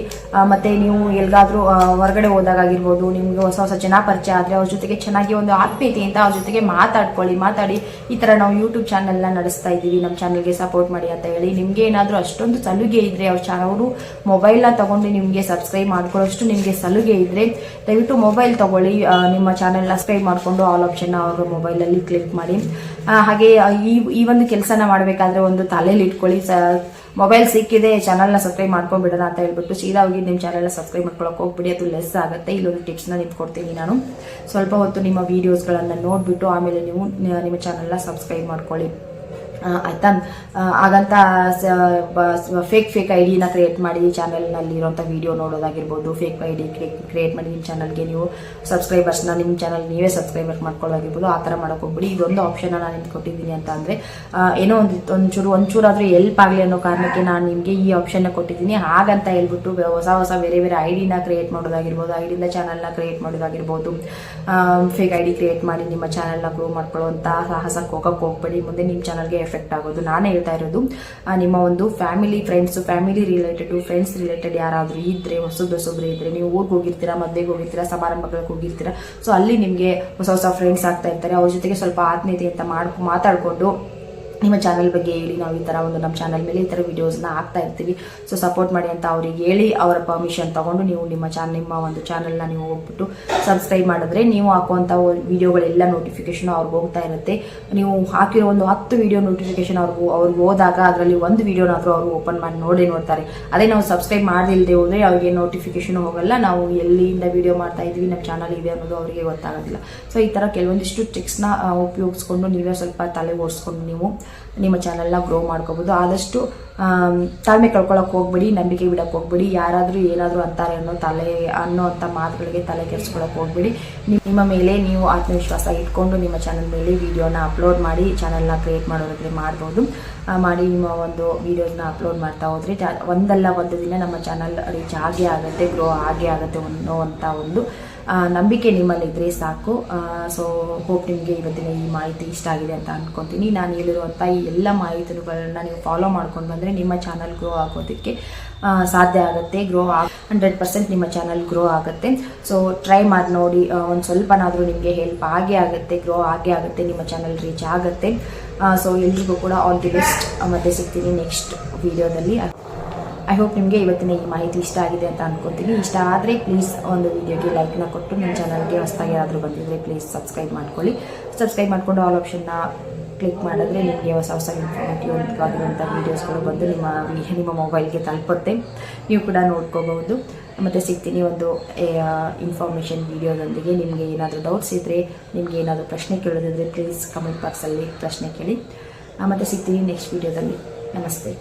ಮತ್ತೆ ನೀವು ಎಲ್ಗಾದ್ರೂ ಹೊರಗಡೆ ಹೋದಾಗ ಆಗಿರ್ಬೋದು, ನಿಮಗೆ ಹೊಸ ಹೊಸ ಜನ ಪರಿಚಯ ಆದ್ರೆ ಅವ್ರ ಜೊತೆಗೆ ಚೆನ್ನಾಗಿ ಒಂದು ಆತ್ಮೀಯತೆಯಿಂದ ಅವ್ರ ಜೊತೆಗೆ ಮಾತಾಡ್ಕೊಳ್ಳಿ. ಮಾತಾಡಿ. ಈ ತರ ನಾವು ಯೂಟ್ಯೂಬ್ ಚಾನೆಲ್ನ ನಡೆಸ್ತಾ ಇದ್ದೀವಿ. ನಮ್ಮ ಚಾನಲ್ಗೆ ಸಪೋರ್ಟ್ ಮಾಡಿ ಅಂತ ಹೇಳಿ. ನಿಮ್ಗೆ ಏನಾದರೂ ಅಷ್ಟೊಂದು ಸಲುಗೆ ಇದ್ರೆ ಅವ್ರ ಚಾನ ಅವರು ಮೊಬೈಲ್ನ ತಗೊಂಡು ನಿಮ್ಗೆ ಸಬ್ಸ್ಕ್ರೈಬ್ ಮಾಡ್ಕೊಳ್ಳೋಷ್ಟು ನಿಮಗೆ ಸಲುಗೆ ಇದ್ರೆ ದಯವಿಟ್ಟು ಮೊಬೈಲ್ ತಗೊಳ್ಳಿ. ನಿಮ್ಮ ಚಾನೆಲ್ ಸಬ್ಸ್ಕ್ರೈಬ್ ಮಾಡ್ಕೊಂಡು ಆಲ್ ಆಪ್ಷನ್ನ ಅವ್ರ ಮೊಬೈಲ್ ಅಲ್ಲಿ ಕ್ಲಿಕ್ ಮಾಡಿ. ಹಾಗೆ ಈ ಒಂದು ಕೆಲಸನ ಮಾಡಬೇಕಾದ್ರೆ ಒಂದು ತಲೆಯಲ್ಲಿ ಇಟ್ಕೊಳ್ಳಿ. ಮೊಬೈಲ್ ಸಿಕ್ಕಿದೆ ಚಾನಲ್ನ ಸಬ್ಸ್ಕ್ರೈಬ್ ಮಾಡ್ಕೊಂಡ್ಬಿಡೋಣ ಅಂತ ಹೇಳ್ಬಿಟ್ಟು ಸೀದಾ ಹೋಗಿ ನಿಮ್ಮ ಚಾನಲ್ನ ಸಬ್ಸ್ಕ್ರೈಬ್ ಮಾಡ್ಕೊಳಕ್ಕೆ ಹೋಗ್ಬಿಡಿ. ಅದು ಲೆಸ್ ಆಗುತ್ತೆ. ಇಲ್ಲೊಂದು ಟಿಪ್ಸ್ನ ನಿಂತ್ಕೊಡ್ತೀನಿ ಕೊಡ್ತೀನಿ ನಾನು. ಸ್ವಲ್ಪ ಹೊತ್ತು ನಿಮ್ಮ ವೀಡಿಯೋಸ್ಗಳನ್ನು ನೋಡಿಬಿಟ್ಟು ಆಮೇಲೆ ನೀವು ನಿಮ್ಮ ಚಾನಲ್ನ ಸಬ್ಸ್ಕ್ರೈಬ್ ಮಾಡ್ಕೊಳ್ಳಿ. ಆಯ್ತಾ? ಹಾಗಂತ ಫೇಕ್ ಫೇಕ್ ಐ ಡಿನ ಕ್ರಿಯೇಟ್ ಮಾಡಿ ಚಾನಲ್ನಲ್ಲಿ ಇರೋಂಥ ವಿಡಿಯೋ ನೋಡೋದಾಗಿರ್ಬೋದು ಫೇಕ್ ಐ ಡಿ ಕ್ರಿಯೇಟ್ ಮಾಡಿ ನಿಮ್ಮ ಚಾನಲ್ಗೆ ನೀವು ಸಬ್ಸ್ಕ್ರೈಬರ್ಸ್ನ ನಿಮ್ಮ ಚಾನಲ್ ನೀವೇ ಸಬ್ಸ್ಕ್ರೈಬರ್ ಮಾಡ್ಕೊಳ್ಳೋದಾಗಿರ್ಬೋದು, ಆ ಥರ ಮಾಡೋಕೆ ಹೋಗ್ಬಿಡಿ. ಇದೊಂದು ಆಪ್ಷನ್ ನಾನು ನಿಮ್ಗೆ ಕೊಟ್ಟಿದ್ದೀನಿ ಅಂತ ಅಂದರೆ ಏನೋ ಒಂದು, ಒಂಚೂರು, ಒಂಚೂರಾದರೂ ಎಲ್ಪ್ ಆಗಲಿ ಅನ್ನೋ ಕಾರಣಕ್ಕೆ ನಾನು ನಿಮಗೆ ಈ ಆಪ್ಷನ್ನ ಕೊಟ್ಟಿದ್ದೀನಿ. ಹಾಗಂತ ಹೇಳ್ಬಿಟ್ಟು ಹೊಸ ಹೊಸ ಬೇರೆ ಬೇರೆ ಐ ಡಿನ ಕ್ರಿಯೇಟ್ ಮಾಡೋದಾಗಿರ್ಬೋದು ಐ ಡಿಯಿಂದ ಚಾನಲ್ನ ಕ್ರಿಯೇಟ್ ಮಾಡೋದಾಗಿರ್ಬೋದು ಫೇಕ್ ಐ ಡಿ ಕ್ರಿಯೇಟ್ ಮಾಡಿ ನಿಮ್ಮ ಚಾನಲ್ನ ಗ್ರೋ ಮಾಡ್ಕೊಳ್ಳುವಂಥ ಸಾಹಸಕ್ಕೆ ಹೋಗಕ್ಕೆ ಹೋಗ್ಬೇಡಿ ಮುಂದೆ ನಿಮ್ಮ ಚಾನಲ್ಗೆ ಎಫೆಕ್ಟ್ ಆಗೋದು. ನಾನೇ ಹೇಳ್ತಾ ಇರೋದು ನಿಮ್ಮ ಒಂದು family friends family related friends related ಯಾರಾದರೂ ಇದ್ರೆ ಹೊಸಬ್ರು ಹೊಸಬ್ರು ಇದ್ರೆ, ನೀವು ಊರಿಗೆ ಹೋಗಿರ್ತೀರಾ, ಮದುವೆಗೆ ಹೋಗಿರ್ತೀರಾ, ಸಮಾರಂಭಗಳಿಗೆ ಹೋಗಿರ್ತೀರಾ ಸೊ ಅಲ್ಲಿ ನಿಮಗೆ ಹೊಸ ಹೊಸ ಫ್ರೆಂಡ್ಸ್ ಆಗ್ತಾ ಇರ್ತಾರೆ. ಅವ್ರ ಜೊತೆಗೆ ಸ್ವಲ್ಪ ಆತ್ಮೀಯತೆ ಅಂತ ಮಾಡ್ ಮಾತಾಡಿಕೊಂಡು ನಿಮ್ಮ ಚಾನಲ್ ಬಗ್ಗೆ ಹೇಳಿ, ನಾವು ಈ ಥರ ಒಂದು ನಮ್ಮ ಚಾನಲ್ ಮೇಲೆ ಈ ಥರ ವಿಡಿಯೋಸ್ನ ಹಾಕ್ತಾ ಇರ್ತೀವಿ. ಸೊ ಸಪೋರ್ಟ್ ಮಾಡಿ ಅಂತ ಅವ್ರಿಗೆ ಹೇಳಿ, ಅವರ ಪರ್ಮಿಷನ್ ತಗೊಂಡು ನೀವು ನಿಮ್ಮ ಚಾನಲ್ ನಿಮ್ಮ ಒಂದು ಚಾನಲ್ನ ನೀವು ಹೋಗ್ಬಿಟ್ಟು ಸಬ್ಸ್ಕ್ರೈಬ್ ಮಾಡಿದ್ರೆ ನೀವು ಹಾಕುವಂಥ ವಿಡಿಯೋಗಳೆಲ್ಲ ನೋಟಿಫಿಕೇಶನ್ ಅವ್ರಿಗೆ ಹೋಗ್ತಾ ಇರುತ್ತೆ. ನೀವು ಹಾಕಿರೋ ಒಂದು ಹತ್ತು ವಿಡಿಯೋ ನೋಟಿಫಿಕೇಷನ್ ಅವ್ರಿಗೂ, ಅವ್ರಿಗೆ ಹೋದಾಗ ಅದರಲ್ಲಿ ಒಂದು ವಿಡಿಯೋನಾದರೂ ಅವರು ಓಪನ್ ಮಾಡಿ ನೋಡಿ ನೋಡ್ತಾರೆ. ಅದೇ ನಾವು ಸಬ್ಸ್ಕ್ರೈಬ್ ಮಾಡದಿಲ್ಲದೆ ಹೋದರೆ ಅವ್ರಿಗೆ ನೋಟಿಫಿಕೇಶನ್ ಹೋಗಲ್ಲ. ನಾವು ಎಲ್ಲಿಂದ ವಿಡಿಯೋ ಮಾಡ್ತಾ ಇದ್ವಿ, ನಮ್ಮ ಚಾನಲ್ ಇದೆ ಅನ್ನೋದು ಅವರಿಗೆ ಗೊತ್ತಾಗೋದಿಲ್ಲ. ಸೊ ಈ ಥರ ಕೆಲವೊಂದಿಷ್ಟು ಟ್ರಿಕ್ಸ್ನ ಉಪಯೋಗಿಸ್ಕೊಂಡು ನೀವೇ ಸ್ವಲ್ಪ ತಲೆ ಓಡಿಸ್ಕೊಂಡು ನೀವು ನಿಮ್ಮ ಚಾನಲ್ನ ಗ್ರೋ ಮಾಡ್ಕೋಬೋದು. ಆದಷ್ಟು ತಾಳ್ಮೆ ಕಳ್ಕೊಳಕ್ಕೆ ಹೋಗ್ಬೇಡಿ, ನಂಬಿಕೆ ಬಿಡಕ್ಕೆ ಹೋಗ್ಬೇಡಿ, ಯಾರಾದರೂ ಏನಾದರೂ ಅಂತಾರೆ ಅನ್ನೋ ತಲೆ, ಅನ್ನೋ ಅಂಥ ಮಾತುಗಳಿಗೆ ತಲೆ ಕೆಡಿಸ್ಕೊಳಕ್ಕೆ ಹೋಗ್ಬೇಡಿ. ನಿಮ್- ನಿಮ್ಮ ಮೇಲೆ ನೀವು ಆತ್ಮವಿಶ್ವಾಸ ಇಟ್ಕೊಂಡು ನಿಮ್ಮ ಚಾನಲ್ ಮೇಲೆ ವಿಡಿಯೋನ ಅಪ್ಲೋಡ್ ಮಾಡಿ ಚಾನಲ್ನ ಕ್ರಿಯೇಟ್ ಮಾಡೋದಕ್ಕೆ ಮಾಡ್ಬೋದು. ಮಾಡಿ ನಿಮ್ಮ ಒಂದು ವಿಡಿಯೋಸ್ನ ಅಪ್ಲೋಡ್ ಮಾಡ್ತಾ ಹೋದರೆ ಒಂದಲ್ಲ ಒಂದು ದಿನ ನಮ್ಮ ಚಾನಲ್ ರೀಚ್ ಆಗೇ ಆಗುತ್ತೆ ಗ್ರೋ ಆಗೇ ಆಗುತ್ತೆ ಅನ್ನೋ ಒಂದು ನಂಬಿಕೆ ನಿಮ್ಮಲ್ಲಿದ್ದರೆ ಸಾಕು. ಸೊ ಹೋಪ್ ನಿಮಗೆ ಇವತ್ತಿನ ಈ ಮಾಹಿತಿ ಇಷ್ಟ ಆಗಿದೆ ಅಂತ ಅಂದ್ಕೊತೀನಿ ನಾನು ಹೇಳಿರುವಂಥ ಈ ಎಲ್ಲ ಮಾಹಿತಿಗಳನ್ನ ನೀವು ಫಾಲೋ ಮಾಡ್ಕೊಂಡು ಬಂದರೆ ನಿಮ್ಮ ಚಾನಲ್ ಗ್ರೋ ಆಗೋದಕ್ಕೆ ಸಾಧ್ಯ ಆಗುತ್ತೆ ಗ್ರೋ ಹಂಡ್ರೆಡ್ ಪರ್ಸೆಂಟ್ ನಿಮ್ಮ ಚಾನಲ್ ಗ್ರೋ ಆಗುತ್ತೆ. ಸೊ ಟ್ರೈ ಮಾಡಿ ನೋಡಿ. ಒಂದು ಸ್ವಲ್ಪನಾದರೂ ನಿಮಗೆ ಹೆಲ್ಪ್ ಆಗೇ ಆಗುತ್ತೆ ಗ್ರೋ ಆಗೇ ಆಗುತ್ತೆ, ನಿಮ್ಮ ಚಾನಲ್ ರೀಚ್ ಆಗುತ್ತೆ. ಸೊ ಎಲ್ರಿಗೂ ಕೂಡ ಆಲ್ ದಿ ಬೆಸ್ಟ್ ಮತ್ತೆ ಸಿಗ್ತೀನಿ ನೆಕ್ಸ್ಟ್ ವಿಡಿಯೋದಲ್ಲಿ ಐ ಹೋಪ್ ನಿಮಗೆ ಇವತ್ತಿನ ಈ ಮಾಹಿತಿ ಇಷ್ಟ ಆಗಿದೆ ಅಂತ ಅನ್ಕೋತೀನಿ. ಇಷ್ಟ ಆದರೆ ಪ್ಲೀಸ್ ಒಂದು ವಿಡಿಯೋಗೆ ಲೈಕ್ನ ಕೊಟ್ಟು ನಿಮ್ಮ ಚಾನಲ್ಗೆ ಹೊಸದಾಗಿ ಏನಾದರೂ ಬಂದಿದ್ದರೆ ಪ್ಲೀಸ್ ಸಬ್ಸ್ಕ್ರೈಬ್ ಮಾಡ್ಕೊಳ್ಳಿ. ಸಬ್ಸ್ಕ್ರೈಬ್ ಮಾಡಿಕೊಂಡು ಆಲ್ ಆಪ್ಷನ್ನ ಕ್ಲಿಕ್ ಮಾಡಿದ್ರೆ ನಿಮಗೆ ಹೊಸ ಹೊಸ ಇನ್ಫಾರ್ಮೇಟಿವ್ ಆಗಿರುವಂಥ ವೀಡಿಯೋಸ್ಗಳು ಬಂದು ನಿಮ್ಮ ನಿಮ್ಮ ಮೊಬೈಲ್ಗೆ ತಲುಪುತ್ತೆ. ನೀವು ಕೂಡ ನೋಡ್ಕೋಬಹುದು. ಮತ್ತು ಸಿಗ್ತೀನಿ ಒಂದು ಇನ್ಫಾರ್ಮೇಷನ್ ವೀಡಿಯೋದೊಂದಿಗೆ ನಿಮಗೆ ಏನಾದರೂ ಡೌಟ್ಸ್ ಇದ್ದರೆ ನಿಮಗೆ ಏನಾದರೂ ಪ್ರಶ್ನೆ ಕೇಳೋದಿದ್ರೆ ಪ್ಲೀಸ್ ಕಮೆಂಟ್ ಬಾಕ್ಸಲ್ಲಿ ಪ್ರಶ್ನೆ ಕೇಳಿ. ಮತ್ತು ಸಿಗ್ತೀನಿ ನೆಕ್ಸ್ಟ್ ವೀಡಿಯೋದಲ್ಲಿ ನಮಸ್ತೆ.